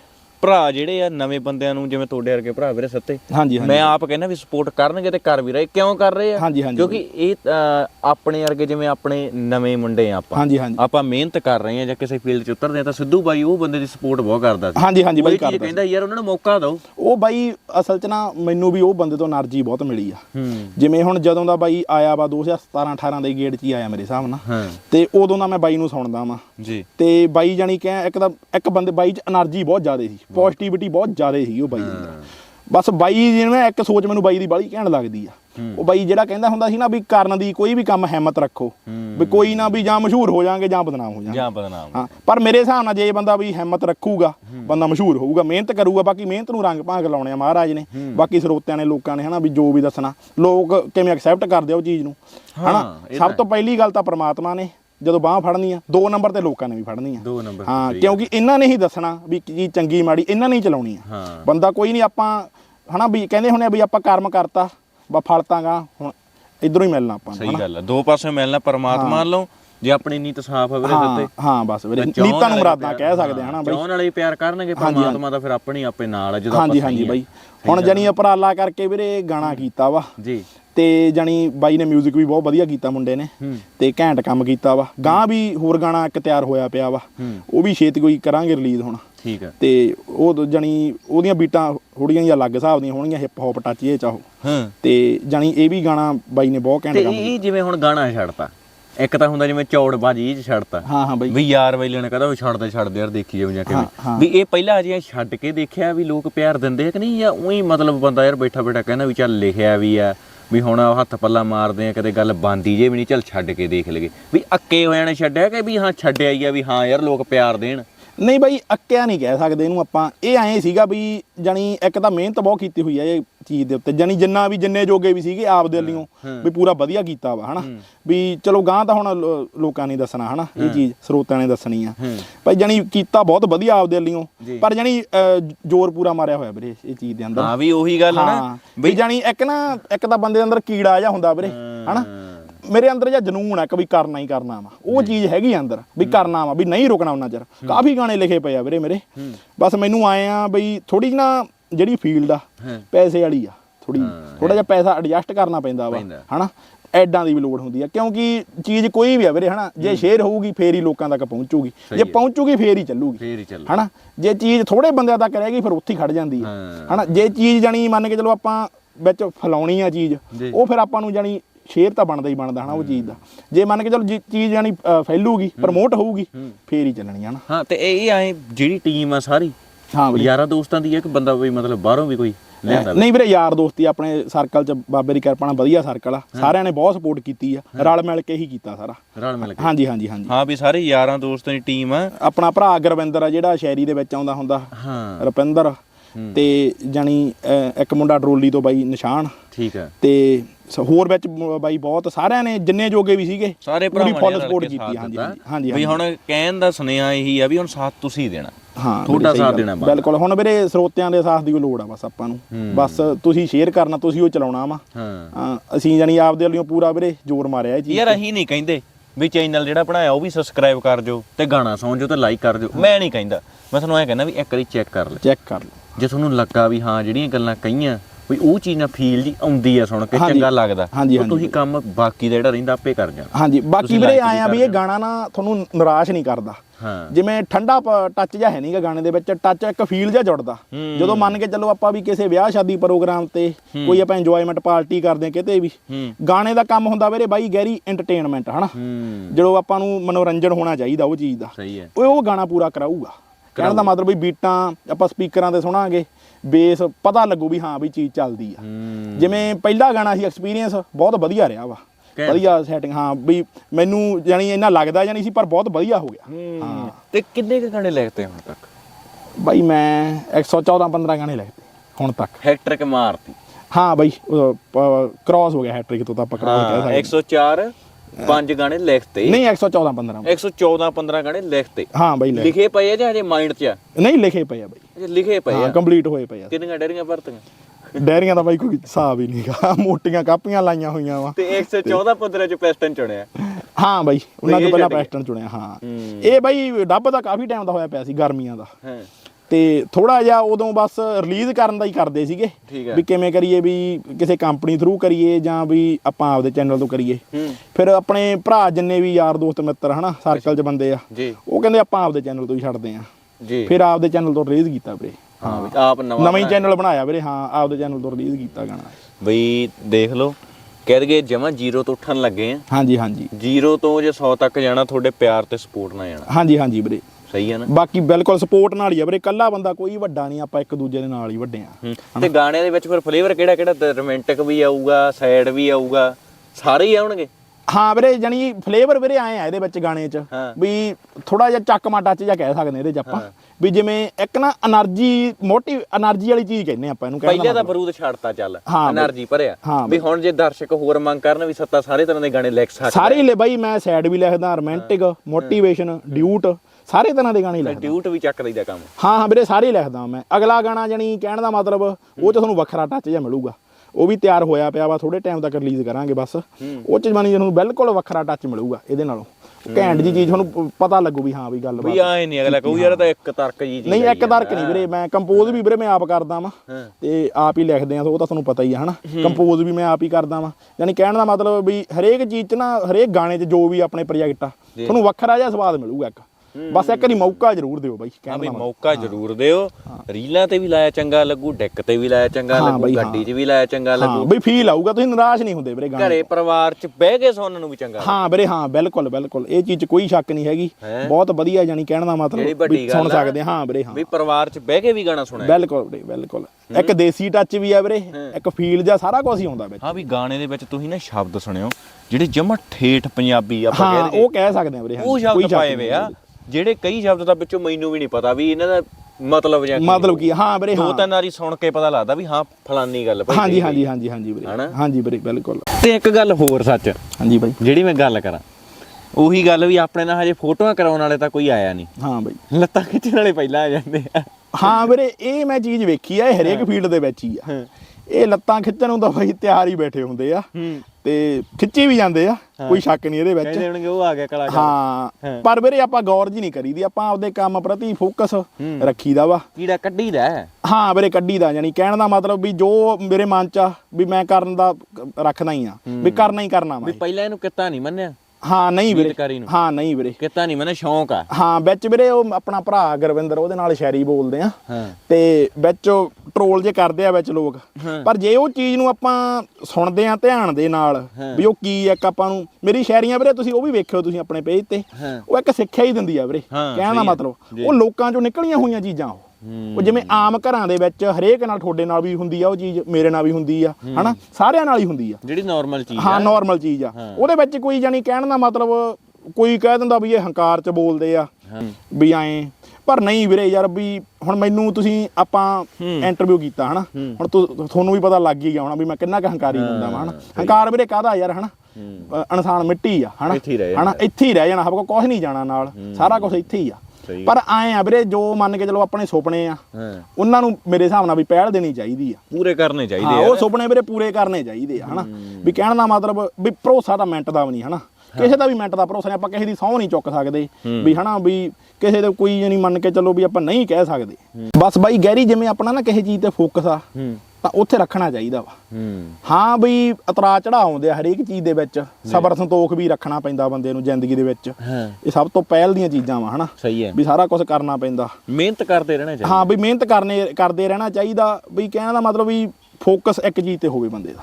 ਭਰਾ ਜਿਹੜੇ ਆ ਨਵੇਂ ਬੰਦਿਆਂ ਨੂੰ ਜਿਵੇਂ ਤੁਹਾਡੇ ਵਰਗੇ ਭਰਾ ਵੀਰੇ ਸੱਤੇ ਹਾਂਜੀ ਮੈਂ ਆਪ ਕਹਿੰਦਾ ਵੀ ਸਪੋਰਟ ਕਰਨਗੇ ਤੇ ਕਰ ਵੀ ਰਹੇ। ਕਿਉਂ ਕਰ ਰਹੇ ਆ? ਕਿਉਂਕਿ ਇਹ ਆਪਣੇ ਵਰਗੇ ਜਿਵੇਂ ਆਪਣੇ ਨਵੇਂ ਮੁੰਡੇ ਆ ਆਪਾਂ। ਆਪਾਂ ਮਿਹਨਤ ਕਰ ਰਹੇ ਆ ਜਾਂ ਕਿਸੇ ਫੀਲਡ 'ਚ ਉਤਰਦੇ ਆ ਤਾਂ ਸਿੱਧੂ ਬਾਈ ਉਹ ਬੰਦੇ ਦੀ ਸਪੋਰਟ ਬਹੁਤ ਕਰਦਾ ਸੀ। ਹਾਂਜੀ ਹਾਂਜੀ ਬਾਈ ਕਹਿੰਦਾ ਯਾਰ ਉਹਨਾਂ ਨੂੰ ਮੌਕਾ ਦਿਓ। ਉਹ ਬਾਈ ਅਸਲ 'ਚ ਨਾ ਮੈਨੂੰ ਵੀ ਉਹ ਬੰਦੇ ਤੋਂ એનર્ਜੀ ਬਹੁਤ ਮਿਲੀ ਆ। ਜਿਵੇਂ ਹੁਣ ਜਦੋਂ ਦਾ ਬਾਈ ਆਇਆ ਵਾ 2017 18 ਦੇ ਗੇੜ 'ਚ ਹੀ ਆਇਆ ਮੇਰੇ ਹਿਸਾਬ ਨਾਲ। ਤੇ ਉਦੋਂ ਦਾ ਮੈਂ ਬਾਈ ਨੂੰ ਸੁਣਦਾ ਵਾਂ। ਜੀ। ਤੇ ਬਾਈ ਜਾਨੀ ਕਹਿ ਇੱਕ ਤਾਂ ਇੱਕ ਬੰਦੇ ਬਾਈ 'ਚ એનર્ਜੀ ਬਹੁਤ ਜ਼ਿਆਦਾ ਸੀ ਪੋਜ਼ਿਟਿਵਿਟੀ ਬਹੁਤ ਜ਼ਿਆਦਾ ਸੀ ਉਹ ਬਾਈ ਦੇ। ਬਸ ਬਾਈ ਜਿਵੇਂ ਇੱਕ ਸੋਚ ਮੈਨੂੰ ਬਾਈ ਦੀ ਬਾਲੀ ਕਹਿਣ ਲੱਗਦੀ ਆ। ਉਹ ਬਾਈ ਜਿਹੜਾ ਕਹਿੰਦਾ ਹੁੰਦਾ ਸੀ ਨਾ ਵੀ ਕਰਨ ਦੀ ਕੋਈ ਵੀ ਕੰਮ ਹਿੰਮਤ ਰੱਖੋ ਵੀ ਕੋਈ ਨਾ ਵੀ ਜਾਂ ਮਸ਼ਹੂਰ ਹੋ ਜਾਾਂਗੇ ਜਾਂ ਬਦਨਾਮ ਹੋ ਜਾਾਂਗੇ। ਜਾਂ ਬਦਨਾਮ ਹਾਂ ਪਰ ਮੇਰੇ ਹਿਸਾਬ ਨਾਲ ਜੇ ਬੰਦਾ ਵੀ ਹਿੰਮਤ ਰੱਖੂਗਾ ਬੰਦਾ ਮਸ਼ਹੂਰ ਹੋਊਗਾ ਮਿਹਨਤ ਕਰੂਗਾ ਬਾਕੀ ਮਿਹਨਤ ਨੂੰ ਰੰਗ ਭਾਂਗ ਲਾਉਣੇ ਆ ਮਹਾਰਾਜ ਨੇ। ਬਾਕੀ ਸਰੋਤਿਆਂ ਨੇ ਲੋਕਾਂ ਨੇ ਹਨਾ ਵੀ ਜੋ ਵੀ ਦੱਸਣਾ ਲੋਕ ਕਿਵੇਂ ਐਕਸੈਪਟ ਕਰਦੇ ਆ ਉਹ ਚੀਜ਼ ਨੂੰ। ਹਨਾ? ਸਭ ਤੋਂ ਪਹਿਲੀ ਗੱਲ ਤਾਂ ਪ੍ਰਮਾਤਮਾ ਨੇ ਜਦੋਂ ਬਾਹ ਫੜਨੀ ਆ ਦੋ ਨੰਬਰ ਤੇ ਲੋਕਾਂ ਨੇ ਵੀ ਫੜਨੀ ਆ ਦੋ ਨੰਬਰ ਤੇ ਹਾਂ ਕਿਉਂਕਿ ਇਹਨਾਂ ਨੇ ਹੀ ਦੱਸਣਾ ਵੀ ਕੀ ਚੰਗੀ ਮਾੜੀ ਇਹਨਾਂ ਨੇ ਹੀ ਚਲਾਉਣੀ ਆ। ਬੰਦਾ ਕੋਈ ਨਹੀਂ ਆਪਾਂ ਹਨਾ ਵੀ ਕਹਿੰਦੇ ਹੁੰਦੇ ਆ ਵੀ ਆਪਾਂ ਕਰਮ ਕਰਤਾ ਬਾ ਫਲ ਤਾਂਗਾ ਹੁਣ ਇਧਰੋਂ ਹੀ ਮਿਲਣਾ ਆਪਾਂ ਸਹੀ ਗੱਲ ਆ ਦੋ ਪਾਸੇ ਮਿਲਣਾ ਪਰਮਾਤਮਾ ਵੱਲੋਂ ਜੇ ਆਪਣੀ ਨੀਤ ਸਾਫ਼ ਹੈ ਵੀਰੇ ਦਿੱਤੇ ਹਾਂ ਬਸ ਵੀਰੇ ਤਾਂ ਨੀਤਾਂ ਨੂੰ ਮੁਰਾਦਾਂ ਕਹਿ ਸਕਦੇ ਹਨਾ ਬਾਈ। ਚਾਹੁਣ ਵਾਲੇ ਪਿਆਰ ਕਰਨਗੇ ਪਰਮਾਤਮਾ ਦਾ ਫਿਰ ਆਪਣੀ ਆਪੇ ਨਾਲ ਜਦੋਂ ਹਾਂਜੀ ਆਪਾਂ ਹਾਂਜੀ। ਬਾਈ। ਹੁਣ ਜਣੀ ਉਪਰਾਲਾ ਕਰਕੇ ਵੀਰੇ ਗਾਣਾ ਕੀਤਾ ਵਾ। ਜੀ। ਤੇ ਜਣੀ ਬਾਈ ਨੇ 뮤직 ਵੀ ਬਹੁਤ ਵਧੀਆ ਕੀਤਾ ਮੁੰਡੇ ਨੇ ਹੂੰ। ਤੇ ਘੈਂਟ ਕੰਮ ਕੀਤਾ ਵਾ। ਗਾਂ ਵੀ ਹੋਰ ਗਾਣਾ ਇੱਕ ਤਿਆਰ ਹੋਇਆ ਪਿਆ ਵਾ। ਹੂੰ। ਉਹ ਵੀ ਛੇਤੀ ਕੋਈ ਕਰਾਂਗੇ ਰਿਲੀਜ਼ ਹੁਣ। ਠੀਕ ਆ। ਤੇ ਉਹ ਜਣੀ ਉਹਦੀਆਂ ਬੀਟਾਂ ਥੋੜੀਆਂ ਜਿਹੀਆਂ ਅਲੱਗ ਹਿਸਾਬ ਦੀਆਂ ਹੋਣਗੀਆਂ ਹਿਪ ਹੌਪ ਟੱਚ ਇਹ ਚਾਹੋ ਹਾਂ। ਤੇ ਜਣੀ ਇਹ ਵੀ ਗਾਣਾ ਬਾਈ ਨੇ ਬਹੁਤ ਘੈਂਟ ਤੇ ਕੰਮ ਇਹ ਜਿਵੇਂ ਹੁਣ ਗਾਣਾ ਛੱਡਤਾ ਇੱਕ ਤਾਂ ਹੁੰਦਾ ਜਿਵੇਂ ਚੌੜ ਬਾਜੀ ਚ ਛੱਡਤਾ। ਹਾਂ ਹਾਂ ਬਾਈ। ਵੀ ਯਾਰ ਵੇਲੇ ਨੇ ਕਹਦਾ ਵੀ ਛੱਡ ਦੇ ਛੱਡ ਦੇ ਯਾਰ ਦੇਖੀ ਜਾਓ ਜਾਂ ਹਾਂ, ਹਾਂ। ਵੀ ਇਹ ਪਹਿਲਾਂ ਅਜੇ ਛੱਡ ਕੇ ਦੇਖਿਆ ਵੀ ਲੋਕ ਪਿਆਰ ਦਿੰਦੇ ਆ ਕਿ ਨਹੀਂ ਜਾਂ ਉਹੀ ਮਤਲਬ ਬੰਦਾ ਯਾਰ ਬੈਠਾ ਬੈਠਾ ਕਹਿੰਦਾ ਵੀ ਚੱਲ ਲਿਖਿਆ ਵੀ ਆ ਵੀ ਹੁਣ ਹੱਥ ਪੱਲਾ ਮਾਰਦੇ ਆ, ਕਦੇ ਗੱਲ ਬੰਦੀ ਜੇ ਵੀ ਨਹੀਂ, ਚੱਲ ਛੱਡ ਕੇ ਦੇਖ ਲਈਏ। ਵੀ ਅੱਕੇ ਹੋ ਜਾਣੇ ਛੱਡਿਆ ਕਿ ਵੀ ਹਾਂ ਛੱਡਿਆ ਹੀ ਆ, ਵੀ ਹਾਂ ਯਾਰ ਲੋਕ ਪਿਆਰ ਦੇਣ? ਨਹੀਂ ਬਾਈ, ਅੱਕਿਆ ਨਹੀਂ ਕਹਿ ਸਕਦੇ ਇਹਨੂੰ ਆਪਾਂ। ਇਹ ਐਂ ਸੀਗਾ ਵੀ ਜਣੀ ਇੱਕ ਤਾਂ ਮਿਹਨਤ ਬਹੁਤ ਕੀਤੀ ਹੋਈ ਹੈ ਇਹ ਚੀਜ਼ ਦੇ ਉੱਤੇ ਜਣੀ ਜਿੰਨਾ ਵੀ ਜਿੰਨੇ ਜੋਗੇ ਵੀ ਸੀਗੇ ਆਪ ਦੇ ਲਈਓ ਵੀ ਪੂਰਾ ਵਧੀਆ ਕੀਤਾ ਵਾ ਹਨਾ? ਵੀ ਚਲੋ ਗਾਂ ਤਾਂ ਹੁਣ ਲੋਕਾਂ ਨੇ ਦੱਸਣਾ ਹਨਾ? ਇਹ ਚੀਜ਼ ਸਰੋਤਿਆਂ ਨੇ ਦੱਸਣੀ ਆ। ਭਾਈ ਜਣੀ ਕੀਤਾ ਬਹੁਤ ਵਧੀਆ ਆਪ ਦੇ ਲਈਓ ਜੀ। ਪਰ ਅ, ਜ਼ੋਰ ਪੂਰਾ ਮਾਰਿਆ ਹੋਇਆ ਵੀਰੇ ਇਹ ਚੀਜ਼ ਦੇ ਅੰਦਰ। ਹਾਂ ਵੀ ਉਹੀ ਗੱਲ ਆ ਹਾਂ। ਨਾ ਵੀ ਜਣੀ ਇੱਕ ਨਾ ਇੱਕ ਤਾਂ ਬੰਦੇ ਦੇ ਅੰਦਰ ਕੀੜਾ ਜਿਹਾ ਹੁੰਦਾ ਵੀਰੇ ਹਨਾ? ਮੇਰੇ ਅੰਦਰ ਜਾਂ ਜਨੂਨ ਆ ਕਿ ਵੀ ਕਰਨਾ ਹੀ ਕਰਨਾ ਵਾ। ਉਹ ਚੀਜ਼ ਹੈਗੀ ਆ ਅੰਦਰ ਵੀ ਕਰਨਾ ਵਾ ਵੀ ਨਹੀਂ ਰੁਕਣਾ ਉਹਨਾਂ ਚਿਰ। ਕਾਫੀ ਗਾਣੇ ਲਿਖੇ ਪਏ ਆ ਵੀਰੇ ਮੇਰੇ। ਬਸ ਮੈਨੂੰ ਆਏ ਆ ਬਈ ਥੋੜੀ ਨਾ ਜਿਹੜੀ ਫੀਲਡ ਆ। ਪੈਸੇ ਵਾਲੀ ਆ ਥੋੜੀ ਥੋੜਾ ਜਿਹਾ ਪੈਸਾ ਐਡਜਸਟ ਕਰਨਾ ਪੈਂਦਾ ਵਾ। ਹਨਾ? ਐਡਾਂ ਦੀ ਵੀ ਲੋੜ ਹੁੰਦੀ ਆ ਕਿਉਂਕਿ ਚੀਜ਼ ਕੋਈ ਵੀ ਆ ਵੀਰੇ ਹਨਾ? ਜੇ ਸ਼ੇਅਰ ਹੋਊਗੀ ਫੇਰ ਹੀ ਲੋਕਾਂ ਤੱਕ ਪਹੁੰਚੂਗੀ। ਜੇ। ਪਹੁੰਚੂਗੀ ਫੇਰ ਹੀ ਚੱਲੂਗੀ। ਹਨਾ? ਜੇ ਚੀਜ਼ ਥੋੜੇ ਬੰਦਿਆਂ ਤੱਕ ਰਹੇਗੀ ਫਿਰ ਉੱਥੇ ਖੜ ਜਾਂਦੀ ਹਾਂ। ਹਨਾ? ਜੇ ਚੀਜ਼ ਜਾਨੀ ਮੰਨ ਕੇ ਚਲੋ ਆਪਾਂ ਵਿੱਚ ਫਲਾਉਣੀ ਆ ਚੀਜ਼। ਉਹ ਫਿਰ ਆਪਾਂ ਨੂੰ ਜਾਨੀ ਸ਼ੇਅਰ ਤਾਂ ਬਣਦਾ ਹੀ ਬਣਦਾ ਹਨਾ ਉਹ ਚੀਜ਼ ਦਾ। ਜੇ ਮੰਨ ਕੇ ਚਲੋ ਜੇ ਚੀਜ਼ ਜਾਨੀ ਫੈਲੂਗੀ ਪ੍ਰਮੋਟ ਹੋਊਗੀ ਫੇਰ ਹੀ ਚੱਲਣੀ ਹਨਾ? ਹਾਂ ਤੇ ਇਹ ਐ ਜਿਹੜੀ ਟੀਮ ਆ ਸਾਰੀ ਹਾਂ ਵੀਰੇ ਯਾਰਾਂ ਦੋਸਤਾਂ ਦੀ ਇੱਕ ਬੰਦਾ ਵੀ ਮਤਲਬ ਬਾਹਰੋਂ ਵੀ ਕੋਈ ਲਿਆਂਦਾ ਨਹੀਂ ਵੀਰੇ ਯਾਰ ਦੋਸਤੀ ਆਪਣੇ ਸਰਕਲ ਚ ਬਾਬੇ ਦੀ ਕਿਰਪਾ ਨਾਲ ਵਧੀਆ ਸਰਕਲ ਆ। ਸਾਰਿਆਂ ਨੇ ਬਹੁਤ ਸਪੋਰਟ ਕੀਤੀ ਆ। ਰਲ ਮਿਲ ਕੇ ਹੀ ਕੀਤਾ ਸਾਰਾ। ਰਲ ਮਿਲ ਕੇ। ਹਾਂਜੀ ਹਾਂਜੀ ਹਾਂਜੀ। ਹਾਂ ਵੀ ਸਾਰੇ ਯਾਰਾਂ ਦੋਸਤਾਂ ਦੀ ਟੀਮ ਆ। ਆਪਣਾ ਭਰਾ ਗੁਰਵਿੰਦਰ ਆ ਜਿਹੜਾ ਸ਼ਾਇਰੀ ਦੇ ਵਿੱਚ ਆਉਂਦਾ ਹੁੰਦਾ। ਹਾਂ। ਰੁਪਿੰਦਰ। ਤੇ ਜਾਨੀ ਇੱਕ ਮੁੰਡਾ ਡਰੋਲੀ ਤੋਂ ਬਾਈ ਨਿਸ਼ਾਨ। ਠੀਕ ਆ। ਤੇ ਹੋਰ ਵਿੱਚ ਬਾਈ ਬਹੁਤ ਸਾਰਿਆਂ ਨੇ ਜਿੰਨੇ ਜੋਗੇ ਵੀ ਸੀਗੇ ਸਾਰੇ ਪੂਰੀ ਭਰਾਵਾਂ ਫੁੱਲ ਨੇ ਸਪੋਰਟ ਕੀਤੀ। ਹਾਂਜੀ ਹਾਂਜੀ। ਵੀ ਹੁਣ ਕਹਿਣ ਦਾ ਸੁਨੇਹਾ ਇਹੀ ਆ ਵੀ ਹੁਣ ਸਾਥ ਤੁਸੀਂ ਦੇਣਾ। ਹਾਂ ਤੁਹਾਡਾ ਸਾਥ। ਦੇਣਾ ਬਣਦਾ। ਬਿਲਕੁਲ ਹੁਣ ਵੀਰੇ ਸਰੋਤਿਆਂ ਦੇ ਸਾਥ ਦੀ ਲੋੜ ਆ ਬਸ ਆਪਾਂ ਨੂੰ। ਬਸ ਤੁਸੀਂ ਸ਼ੇਅਰ ਕਰਨਾ ਤੁਸੀਂ ਉਹ ਚਲਾਉਣਾ ਵਾ। ਹਾਂ। ਅਸੀਂ ਜਾਨੀ ਆਪਦੇ ਵੱਲੋਂ ਪੂਰਾ ਵੀਰੇ ਜ਼ੋਰ ਮਾਰਿਆ ਇਹ ਚੀਜ਼ ਯਾਰ ਅਸੀਂ ਨਹੀਂ ਕਹਿੰਦੇ ਵੀ ਚੈਨਲ ਜਿਹੜਾ ਬਣਾਇਆ ਉਹ ਵੀ ਸਬਸਕ੍ਰਾਈਬ ਕਰ ਦਿਓ ਤੇ ਗਾਣਾ ਸੁਣ ਜਿਓ ਤੇ ਲਾਈਕ ਕਰ ਦਿਓ। ਮੈਂ ਨਹੀਂ ਕਹਿੰਦਾ। ਮੈਂ ਤੁਹਾਨੂੰ ਐ ਕਹਿੰਦਾ ਵੀ ਇੱਕ ਵਾਰੀ ਚੈੱਕ ਕਰ ਲੈ। ਚੈੱਕ ਕਰ ਲਓ। ਜੇ ਤੁਹਾਨੂੰ ਲੱਗਾ ਵੀ ਹਾਂ ਜਿਹੜੀਆਂ ਗੱਲਾਂ ਕਹੀਆਂ ਵੀ ਉਹ ਚੀਜ਼ ਨਾਲ ਫੀਲ ਜੀ ਆਉਂਦੀ ਆ ਸੁਣ ਕੇ ਹਾਂਜੀ। ਚੰਗਾ ਲੱਗਦਾ। ਹਾਂਜੀ। ਤੁਸੀਂ ਕੰਮ ਬਾਕੀ ਦਾ ਜਿਹੜਾ ਰਹਿੰਦਾ ਆਪੇ ਕਰ ਜਾਣਾ। ਹਾਂਜੀ ਬਾਕੀ ਵੀਰੇ like ਵੀ ਆਇਆ ਵੀ ਇਹ ਗਾਣਾ ਨਾ ਤੁਹਾਨੂੰ ਨਿਰਾਸ਼ ਨਹੀਂ ਕਰਦਾ। ਹਾਂ। ਜਿਵੇਂ ਠੰਡਾ ਟੱਚ ਜਿਹਾ ਹੈ ਨਹੀਂਗਾ ਗਾਣੇ ਦੇ ਵਿੱਚ ਟੱਚ ਇੱਕ ਫੀਲ ਜਿਹਾ ਜੁੜਦਾ। ਹੂੰ। ਜਦੋਂ ਮੰਨ ਕੇ ਚੱਲੋ ਆਪਾਂ ਵੀ ਕਿਸੇ ਵਿਆਹ ਸ਼ਾਦੀ ਪ੍ਰੋਗਰਾਮ ਤੇ ਕੋਈ ਆਪਾਂ ਇੰਜੋਇਮੈਂਟ ਪਾਰਟੀ ਕਰਦੇ ਹਾਂ ਕਿਤੇ ਵੀ ਹੂੰ। ਗਾਣੇ ਦਾ ਕੰਮ ਹੁੰਦਾ ਵੀਰੇ ਬਾਈ ਗੈਰੀ ਐਂਟਰਟੇਨਮੈਂਟ ਹਨਾ? ਹੂੰ। ਜਦੋਂ ਆਪਾਂ ਨੂੰ ਮਨੋਰੰਜਨ ਹੋਣਾ ਚਾਹੀਦਾ ਉਹ ਚੀਜ਼ ਦਾ। ਸਹੀ ਹੈ। ਉਹ ਉਹ ਗਾਣਾ ਪੂਰਾ ਕਰਾਊਗਾ। ਕਹਿਣ ਦਾ ਮਤਲਬ ਵੀ ਬੀਟਾਂ ਆਪਾਂ ਸਪੀਕਰਾਂ ਤੇ ਸੁਣਾਂਗੇ। ਬੇਸ ਪਤਾ ਲੱਗੂ ਵੀ ਹਾਂ ਵੀ ਚੀਜ਼ ਚੱਲਦੀ ਆ। ਜਿਵੇਂ ਪਹਿਲਾ ਗਾਣਾ ਸੀ ਐਕਸਪੀਰੀਅੰਸ ਬਹੁਤ ਵਧੀਆ ਰਿਹਾ ਵਾ। ਵਧੀਆ ਸੈਟਿੰਗ ਹਾਂ ਵੀ ਮੈਨੂੰ ਜਾਨੀ ਇੰਨਾ ਲੱਗਦਾ ਜਾਨੀ ਸੀ ਪਰ ਬਹੁਤ ਵਧੀਆ ਹੋ ਗਿਆ। ਹੂੰ। ਤੇ ਕਿੰਨੇ ਕੁ ਗਾਣੇ ਲਿਖਤੇ ਹੁਣ ਤੱਕ? ਬਾਈ ਮੈਂ 114 15 ਗਾਣੇ ਲਿਖਤੇ ਹੁਣ ਤੱਕ। ਹੈਕਟ੍ਰਿਕ ਮਾਰਤੀ। ਹਾਂ ਬਾਈ ਕ੍ਰਾਸ ਹੋ ਗਿਆ ਹੈਟ੍ਰਿਕ ਤੋਂ ਤਾਂ ਆਪਾਂ ਕ੍ਰਾਸ ਕਹਿ ਹਾਂ। ਸਕਦੇ 104 ਪੰਜ ਗਾਣੇ ਲਿਖਤੇ ਨਹੀਂ 114 15 114 15 ਗਾਣੇ ਲਿਖਤੇ ਹਾਂ ਬਾਈ ਲਿਖ। ਪਏ ਆ ਜਾਂ ਹਜੇ ਮਾਈਂਡ 'ਚ ਆ? ਨਹੀਂ ਲਿਖੇ ਪਏ ਆ ਬਾਈ। ਲਿਖੇ ਪਏ ਹਾਂ ਆ। ਕੰਪਲੀਟ ਹੋਏ ਪਏ ਆ। ਕਿੰਨੀਆਂ ਡੈਰੀਆਂ ਭਰਤੀਆਂ ਡੈਰੀਆਂ ਦਾ ਬਾਈ ਕੋਈ ਹਿਸਾਬ ਹੀ ਨਹੀਂਗਾ ਮੋਟੀਆਂ ਕਾਪੀਆਂ ਲਾਈਆਂ ਹੋਈਆਂ ਵਾ। ਤੇ 114 15 ਚ ਪੈਸਟਨ ਚੁਣਿਆ? ਹਾਂ ਬਾਈ ਉਹਨਾਂ ਤੋਂ ਪਹਿਲਾਂ। ਪੈਸਟਨ ਚੁਣਿਆ ਹਾਂ। ਹੂੰ। ਇਹ ਬਾਈ ਡੱਬ ਦਾ ਕਾਫੀ ਟਾਈਮ ਦਾ ਹੋਇਆ ਪਿਆ ਸੀ ਗਰਮੀਆਂ ਦਾ। ਹਾਂ। ਤੇ ਥੋੜਾ ਜਿਹਾ ਉਦੋਂ ਬਸ ਰਿਲੀਜ਼ ਕਰਨ ਦਾ ਹੀ ਕਰਦੇ ਸੀਗੇ ਵੀ ਕਿਵੇਂ ਕਰੀਏ ਵੀ ਕਿਸੇ ਕੰਪਨੀ ਥਰੂ ਕਰੀਏ ਜਾਂ ਵੀ ਆਪਾਂ ਆਪਦੇ ਚੈਨਲ ਤੋਂ ਕਰੀਏ। ਫਿਰ ਆਪਣੇ ਭਰਾ ਜਿੰਨੇ ਵੀ ਯਾਰ ਦੋਸਤ ਮਿੱਤਰ ਹਨਾ ਸਰਕਲ 'ਚ ਬੰਦੇ ਆ ਉਹ ਕਹਿੰਦੇ ਆਪਾਂ ਆਪਦੇ ਚੈਨਲ ਤੋਂ ਹੀ ਛੱਡਦੇ ਆ। ਜੀ। ਫਿਰ ਆਪਦੇ ਚੈਨਲ ਤੋਂ ਰਿਲੀਜ਼ ਕੀਤਾ ਵੀਰੇ। ਹਾਂ ਵੀ ਆਪ ਨਵਾਂ ਨਵਾਂ। ਚੈਨਲ ਬਣਾਇਆ ਵੀਰੇ ਹਾਂ ਆਪਦੇ ਚੈਨਲ ਤੋਂ ਰਿਲੀਜ਼ ਕੀਤਾ ਗਾਣਾ। ਬਈ ਦੇਖ ਲਓ ਕਹਿ ਦਗੇ ਜਮਾ ਜ਼ੀਰੋ ਤੋਂ ਉੱਠਣ ਲੱਗੇ ਆ। ਹਾਂਜੀ ਹਾਂਜੀ। ਜ਼ੀਰੋ ਤੋਂ ਜੇ 100 ਤੱਕ ਜਾਣਾ ਤੁਹਾਡੇ ਪਿਆਰ ਤੇ ਸਪੋਰਟ ਨਾਲ ਜਾਣਾ। ਹਾਂਜੀ ਹਾਂਜੀ ਵੀਰੇ। ਸਹੀ ਹੈ ਨਾ। ਬਾਕੀ ਬਿਲਕੁਲ ਸਪੋਰਟ ਨਾਲ ਹੀ ਆ ਵੀਰੇ ਕੱਲਾ ਬੰਦਾ ਕੋਈ ਵੱਡਾ ਨਹੀਂ ਆਪਾਂ ਇੱਕ ਦੂਜੇ ਦੇ ਨਾਲ ਹੀ ਵੱਡੇ ਆ। ਤੇ ਗਾਣਿਆਂ ਦੇ ਵਿੱਚ ਫਿਰ ਫਲੇਵਰ ਕਿਹੜਾ ਕਿਹੜਾ? ਰੋਮਾਂਟਿਕ ਵੀ ਆਊਗਾ ਸੈਡ ਵੀ ਆਊਗਾ ਸਾਰੇ ਹੀ ਆਉਣਗੇ? ਹਾਂ ਵੀਰੇ ਜਾਨੀ ਫਲੇਵਰ ਵੀਰੇ ਆਏ ਆ ਇਹਦੇ ਵਿੱਚ ਗਾਣੇ 'ਚ ਵੀ ਥੋੜਾ ਜਿਹਾ ਚੱਕਮਾ ਟੱਚ ਜਾਂ ਕਹਿ ਸਕਦੇ ਇਹਦੇ 'ਚ ਆਪਾਂ ਵੀ ਜਿਵੇਂ ਇੱਕ ਨਾ એનર્ਜੀ ਮੋਟਿਵ એનર્ਜੀ ਵਾਲੀ ਚੀਜ਼ ਕਹਿੰਦੇ ਆਪਾਂ ਇਹਨੂੰ ਕਹਿੰਦੇ ਪਹਿਲੇ ਤਾਂ ਬਰੂਦ ਛੱਡਤਾ ਚੱਲ એનર્ਜੀ ਭਰਿਆ। ਵੀ ਹੁਣ ਜੇ ਦਰਸ਼ਕ ਹੋਰ ਮੰਗ ਕਰਨ ਵੀ ਸੱਤਾ ਸਾਰੇ ਤਰ੍ਹਾਂ ਦੇ ਗਾਣੇ ਲਿਖ ਸਕਦੇ ਸਾਰੇ ਲੈ ਬਾਈ ਮੈਂ ਸੈਡ ਵੀ ਲਿਖਦਾ ਰੋਮਾਂਟਿਕ ਮੋਟੀਵੇਸ਼ਨ ਡਿਊਟ ਸਾਰੇ ਤਰ੍ਹਾਂ ਦੇ ਗਾਣੇ ਲਿਖਦਾ। ਡਿਊਟ ਵੀ ਚੱਕ ਲਈਦਾ ਕੰਮ। ਹਾਂ ਹਾਂ ਵੀਰੇ ਸਾਰੇ ਲਿਖਦਾ ਮੈਂ। ਅਗਲਾ ਗਾਣਾ ਜਾਨੀ ਕਹਿਣ ਦਾ ਮਤਲਬ ਉਹ 'ਚ ਤੁਹਾਨੂੰ ਵੱਖਰਾ ਟੱਚ ਜਿਹਾ ਮਿਲੂਗਾ। ਉਹ ਵੀ ਤਿਆਰ ਹੋਇਆ ਪਿਆ ਵਾ ਥੋੜੇ ਟਾਈਮ ਤੱਕ ਰਿਲੀਜ਼ ਕਰਾਂਗੇ ਬਸ। ਉਹ 'ਚ ਜਾਨੀ ਤੁਹਾਨੂੰ ਬਿਲਕੁਲ ਵੱਖਰਾ ਟੱਚ ਮਿਲੂਗਾ ਇਹਦੇ ਨਾਲੋਂ। ਘੈਂਟ ਜੀ ਚੀਜ਼ ਤੁਹਾਨੂੰ ਪਤਾ ਲੱਗੂ ਵੀ ਹਾਂ ਵੀ ਗੱਲ ਵੀ ਆਏ ਨਹੀਂ ਅਗਲਾ ਕਹੂ ਯਾਰ ਤਾਂ ਇੱਕ ਤਰਕ ਜੀ ਨਹੀਂ ਇੱਕ ਦਰਕ ਨਹੀਂ ਵੀਰੇ ਮੈਂ ਕੰਪੋਜ਼ ਵੀ ਵੀਰੇ ਮੈਂ ਆਪ ਕਰਦਾ ਵਾਂ। ਤੇ ਆਪ ਹੀ ਲਿਖਦੇ ਆ ਉਹ ਤਾਂ ਤੁਹਾਨੂੰ ਪਤਾ ਹੀ ਆ ਹਨਾ। ਕੰਪੋਜ਼ ਵੀ ਮੈਂ ਆਪ ਹੀ ਕਰਦਾ ਵਾਂ। ਯਾਨੀ ਕਹਿਣ ਦਾ ਮਤਲਬ ਵੀ ਹਰੇਕ ਚੀਜ਼ 'ਚ ਨਾ ਹਰੇਕ ਗਾਣੇ 'ਚ ਜੋ ਵੀ ਆਪਣੇ ਪ੍ਰੋਜੈਕਟ ਆ ਤੁਹਾਨੂੰ ਵੱਖਰਾ ਜਿਹਾ ਸਵਾਦ ਮਿਲੂਗਾ ਇੱਕ। ਬਸ ਇੱਕ ਵਾਰੀ ਮੌਕਾ ਜ਼ਰੂਰ ਦਿਓ ਬਾਈ ਹਾਂ ਵੀ ਮੌਕਾ ਜ਼ਰੂਰ ਦਿਓ। ਰੀਲਾਂ ਤੇ ਵੀ ਲਾਇਆ ਚੰਗਾ ਲੱਗੂ ਡੈਕ ਤੇ ਵੀ ਲਾਇਆ ਚੰਗਾ ਹਾਂ ਲੱਗੂ ਬਈ, ਹਾਂ। ਗੱਡੀ 'ਚ ਵੀ ਲਾਇਆ ਚੰਗਾ ਹਾਂ ਲੱਗੂ। ਬਈ ਫੀਲ ਆਊਗਾ ਤੁਸੀਂ ਨਿਰਾਸ਼ ਨਹੀਂ ਹੁੰਦੇ ਵੀਰੇ ਗਾਣੇ ਘਰੇ ਪਰਿਵਾਰ 'ਚ ਬਹਿ ਕੇ ਸੁਣਨ ਨੂੰ ਵੀ ਚੰਗਾ ਹਾਂ ਵੀਰੇ ਹਾਂ ਬਿਲਕੁਲ ਬਿਲਕੁਲ। ਇਹ ਚੀਜ਼ 'ਚ ਕੋਈ ਸ਼ੱਕ ਨਹੀਂ ਹੈਗੀ। ਹੈਂ? ਬਹੁਤ ਵਧੀਆ ਜਾਨੀ ਕਹਿਣ ਦਾ ਜਿਹੜੀ ਮਤਲਬ ਵੱਡੀ ਵੀ ਸੁਣ ਗੱਲ ਆ। ਸਕਦੇ ਹਾਂ ਵੀਰੇ ਹਾਂ। ਵੀ ਪਰਿਵਾਰ 'ਚ ਬਹਿ ਕੇ ਵੀ ਗਾਣਾ ਸੁਣਿਆ ਬਿਲਕੁਲ ਵੀਰੇ ਬਿਲਕੁਲ। ਇੱਕ ਦੇਸੀ ਟੱਚ ਵੀ ਆ ਵੀਰੇ। ਇੱਕ ਫੀਲ ਜਾਂ ਸਾਰਾ ਕੁਝ ਹੀ ਆਉਂਦਾ ਵਿੱਚ। ਹਾਂ ਵੀ ਗਾਣੇ ਦੇ ਵਿੱਚ ਤੁਸੀਂ ਨਾ ਸ਼ਬਦ ਸੁਣਿਓ ਜਿਹੜੇ ਜਮਾ ਠੇਠ ਪੰਜਾਬੀ ਆਪਾਂ ਹਾਂ ਕਹਿ ਦਈਏ। ਉਹ ਕਹਿ ਸਕਦੇ ਆ ਵੀਰੇ ਹਾਂ। ਉਹ ਕੋਈ ਸ਼ਬਦ ਸ਼ੱਕ ਪਾਏ ਨਹੀਂ ਵੇ ਆ। ਜਿਹੜੇ ਕਈ ਸ਼ਬਦ ਤਾਂ ਵਿੱਚੋਂ ਮੈਨੂੰ ਵੀ ਨਹੀਂ ਪਤਾ ਵੀ ਇਹਨਾਂ ਦਾ ਮਤਲਬ ਜਾਂ ਕੀ ਮਤਲਬ ਕੀ? ਹਾਂ ਵੀਰੇ ਦੋ ਹਾਂ। ਤਿੰਨ ਵਾਰੀ ਸੁਣ ਕੇ ਪਤਾ ਲੱਗਦਾ ਵੀ ਹਾਂ ਫਲਾਨੀ ਗੱਲ ਭਾਈ ਹਾਂਜੀ ਹਾਂਜੀ ਹਾਂਜੀ ਹਾਂਜੀ ਵੀਰੇ। ਹਨਾ? ਹਾਂਜੀ ਵੀਰੇ ਬਿਲਕੁਲ। ਤੇ ਇੱਕ ਗੱਲ ਹੋਰ ਸੱਚ ਹਾਂਜੀ ਬਾਈ। ਜਿਹੜੀ ਮੈਂ ਗੱਲ ਕਰਾਂ ਉਹੀ ਗੱਲ ਵੀ ਆਪਣੇ ਨਾਲ ਹਜੇ ਫੋਟੋਆਂ ਕਰਾਉਣ ਵਾਲੇ ਤਾਂ ਕੋਈ ਆਇਆ ਨਹੀਂ। ਹਾਂ ਬਾਈ। ਲੱਤਾਂ ਖਿੱਚਣ ਵਾਲੇ ਪਹਿਲਾਂ ਆ ਜਾਂਦੇ ਆ। ਹਾਂ ਵੀਰੇ ਇਹ ਮੈਂ ਚੀਜ਼ ਵੇਖੀ ਆ ਇਹ ਹਰੇਕ ਫੀਲਡ ਦੇ ਵਿੱਚ ਹੀ ਆ। ਇਹ ਲੱਤਾਂ ਖਿੱਚਣ ਨੂੰ ਤਾਂ ਬਾਈ ਤਿਆਰ ਹੀ ਬੈਠੇ ਹੁੰਦੇ ਆ। ਹੂੰ। ਤੇ ਖਿੱਚੀ ਵੀ ਜਾਂਦੇ ਆ ਕੋਈ ਸ਼ੱਕ ਨਹੀਂ ਇਹਦੇ ਵਿੱਚ। ਕਹਿੰਦੇ ਹੋਣਗੇ ਉਹ ਆ ਗਿਆ ਕਲਾਕਾਰ ਹਾਂ ਪਰ ਵੀਰੇ ਆਪਾਂ ਗੌਰ ਜੀ ਨਹੀਂ ਕਰੀਦੀ ਆਪਾਂ ਆਪਦੇ ਕੰਮ ਪ੍ਰਤੀ ਫੋਕਸ ਰੱਖੀਦਾ ਵਾ। ਕੀੜਾ ਕੱਢੀਦਾ ਹੈ। ਵੀਰੇ ਕੱਢੀ ਦਾ ਯਾਨੀ ਕਹਿਣ ਦਾ ਮਤਲਬ ਵੀ ਜੋ ਮੇਰੇ ਮਨ ਚ ਆ ਵੀ ਮੈਂ ਕਰਨ ਦਾ ਰੱਖਦਾ ਹੀ ਆ ਵੀ ਕਰਨਾ ਹੀ ਕਰਨਾ ਵਾ ਵੀ ਪਹਿਲਾਂ ਇਹਨੂੰ ਕਿੱਤਾ ਨਹੀਂ ਮੰਨਿਆ। ਹਾਂ ਨਹੀਂ ਵੀਰੇ ਨੂੰ। ਹਾਂ ਨਹੀਂ ਵੀਰੇ ਕਿੱਤਾ ਨਹੀਂ ਮੰਨਿਆ ਸ਼ੌਂਕ ਆ ਹਾਂ ਵਿੱਚ ਵੀਰੇ ਉਹ ਆਪਣਾ ਭਰਾ ਗੁਰਵਿੰਦਰ ਉਹਦੇ ਨਾਲ ਸ਼ਾਇਰੀ ਬੋਲਦੇ ਆ ਤੇ ਵਿੱਚ ਟਰੋਲ ਜੇ ਕਰਦੇ ਆ ਵਿੱਚ ਲੋਕ। ਪਰ ਜੇ ਉਹ ਚੀਜ਼ ਨੂੰ ਆਪਾਂ ਸੁਣਦੇ ਆ ਧਿਆਨ ਦੇ ਨਾਲ ਵੀ ਉਹ ਕੀ ਇੱਕ ਆਪਾਂ ਨੂੰ ਮੇਰੀ ਸ਼ਾਇਰੀਆਂ ਵੀਰੇ ਤੁਸੀਂ ਉਹ ਵੀ ਵੇਖਿਓ ਤੁਸੀਂ ਆਪਣੇ ਪੇਜ ਤੇ। ਉਹ ਇੱਕ ਸਿੱਖਿਆ ਹੀ ਦਿੰਦੀ ਆ ਵੀਰੇ ਕਹਿਣ ਦਾ। ਮਤਲਬ। ਉਹ ਲੋਕਾਂ ਚੋਂ ਨਿਕਲੀਆਂ ਹੋਈਆਂ ਚੀਜ਼ਾਂ ਉਹ। ਉਹ ਜਿਵੇਂ ਆਮ ਘਰਾਂ ਦੇ ਵਿੱਚ ਹਰੇਕ ਨਾਲ ਤੁਹਾਡੇ ਨਾਲ ਵੀ ਹੁੰਦੀ ਆ ਉਹ ਚੀਜ਼ ਮੇਰੇ ਨਾਲ ਵੀ ਹੁੰਦੀ ਆ ਹਨਾ? ਸਾਰਿਆਂ ਨਾਲ ਹੀ ਹੁੰਦੀ ਆ। ਜਿਹੜੀ ਨਾਰਮਲ ਚੀਜ਼ ਹਾਂ ਆ ਨਾਰਮਲ ਚੀਜ਼ ਆ। ਹਾਂ। ਉਹਦੇ ਵਿੱਚ ਕੋਈ ਜਾਨੀ ਕਹਿਣ ਦਾ ਮਤਲਬ ਕੋਈ ਕਹਿ ਦਿੰਦਾ ਵੀ ਇਹ ਹੰਕਾਰ ਚ ਬੋਲਦੇ ਆ ਹਾਂ। ਵੀ ਐਂ। ਪਰ ਨਹੀਂ ਵੀਰੇ ਯਾਰ ਵੀ ਹੁਣ ਮੈਨੂੰ ਤੁਸੀਂ ਆਪਾਂ ਹੂੰ। ਇੰਟਰਵਿਊ ਕੀਤਾ ਹਨਾ? ਹੁਣ ਤੁਹਾਨੂੰ ਵੀ ਪਤਾ ਲੱਗ ਹੀ ਗਿਆ ਹੋਣਾ ਵੀ ਮੈਂ ਕਿੰਨਾ ਕੁ ਹੰਕਾਰੀ ਹੁੰਦਾ ਵਾਂ ਹਨਾ? ਹੰਕਾਰ ਵੀਰੇ ਕਾਹਦਾ ਯਾਰ ਹਨਾ? ਹੂੰ। ਇਨਸਾਨ ਮਿੱਟੀ ਆ ਹਨਾ? ਇੱਥੇ ਹੀ ਰਹਿ ਹਨਾ? ਇੱਥੇ ਹੀ ਰਹਿ ਜਾਣਾ ਆਪਾਂ ਕੁਝ ਨਹੀਂ ਜਾਣਾ ਨਾਲ। ਸਾਰਾ ਕੁਝ ਇੱਥੇ ਹੀ ਆ। ਸਹੀ ਪਰ ਆਏ ਆ ਵੀਰੇ ਜੋ ਮੰਨ ਕੇ ਚਲੋ ਆਪਣੇ ਸੁਪਨੇ ਆ ਹਾਂ। ਉਹਨਾਂ ਨੂੰ ਮੇਰੇ ਹਿਸਾਬ ਨਾਲ ਵੀ ਪਹਿਲ ਦੇਣੀ ਚਾਹੀਦੀ ਆ। ਪੂਰੇ ਕਰਨੇ ਹਾਂ ਚਾਹੀਦੇ ਉਹ ਆ ਸੁਪਨੇ ਵੀਰੇ ਪੂਰੇ ਕਰਨੇ ਚਾਹੀਦੇ ਆ ਹਨਾ? ਵੀ ਕਹਿਣ ਦਾ ਮਤਲਬ ਵੀ ਭਰੋਸਾ ਤਾਂ ਮਿੰਟ ਦਾ ਵੀ ਨਹੀਂ ਹਨਾ? ਕਿਸੇ ਦਾ ਵੀ ਮਿੰਟ ਦਾ ਭਰੋਸਾ ਨਹੀਂ ਆਪਾਂ ਕਿਸੇ ਦੀ ਸਹੁੰ ਨਹੀਂ ਚੁੱਕ ਸਕਦੇ। ਵੀ ਹਨਾ ਵੀ ਕਿਸੇ ਦੇ ਕੋਈ ਨਹੀਂ ਮੰਨ ਕੇ ਚੱਲੋ ਵੀ ਆਪਾਂ ਨਹੀਂ ਕਹਿ ਸਕਦੇ। ਬਸ ਬਾਈ ਗੈਰੀ ਜਿਵੇਂ ਆਪਣਾ ਨਾ ਕਿਸੇ ਚੀਜ਼ ਤੇ ਫੋਕਸ ਆ ਤਾਂ ਉੱਥੇ ਰੱਖਣਾ ਚਾਹੀਦਾ ਵਾ। ਹੂੰ। ਹਾਂ ਬਈ ਉਤਰਾ ਚੜਾ ਆਉਂਦੇ ਆ ਹਰੇਕ ਚੀਜ਼ ਦੇ ਵਿੱਚ। ਸਬਰ ਸੰਤੋਖ ਵੀ ਰੱਖਣਾ ਪੈਂਦਾ ਬੰਦੇ ਨੂੰ ਜ਼ਿੰਦਗੀ ਦੇ ਵਿੱਚ। ਇਹ ਸਭ ਤੋਂ ਪਹਿਲ ਦੀਆਂ ਚੀਜ਼ਾਂ ਵਾ ਹਨਾ। ਸਹੀ ਹੈ। ਵੀ ਸਾਰਾ ਕੁਝ ਕਰਨਾ ਪੈਂਦਾ। ਮਿਹਨਤ ਕਰਦੇ ਰਹਿਣਾ ਚਾਹੀਦਾ। ਹਾਂ ਵੀ ਮਿਹਨਤ ਕਰਨੇ ਕਰਦੇ ਰਹਿਣਾ ਚਾਹੀਦਾ। ਵੀ ਕਹਿਣ ਦਾ ਮਤਲਬ ਵੀ ਫੋਕਸ ਇੱਕ ਚੀਜ਼ ਤੇ ਹੋਵੇ ਬੰਦੇ ਦਾ।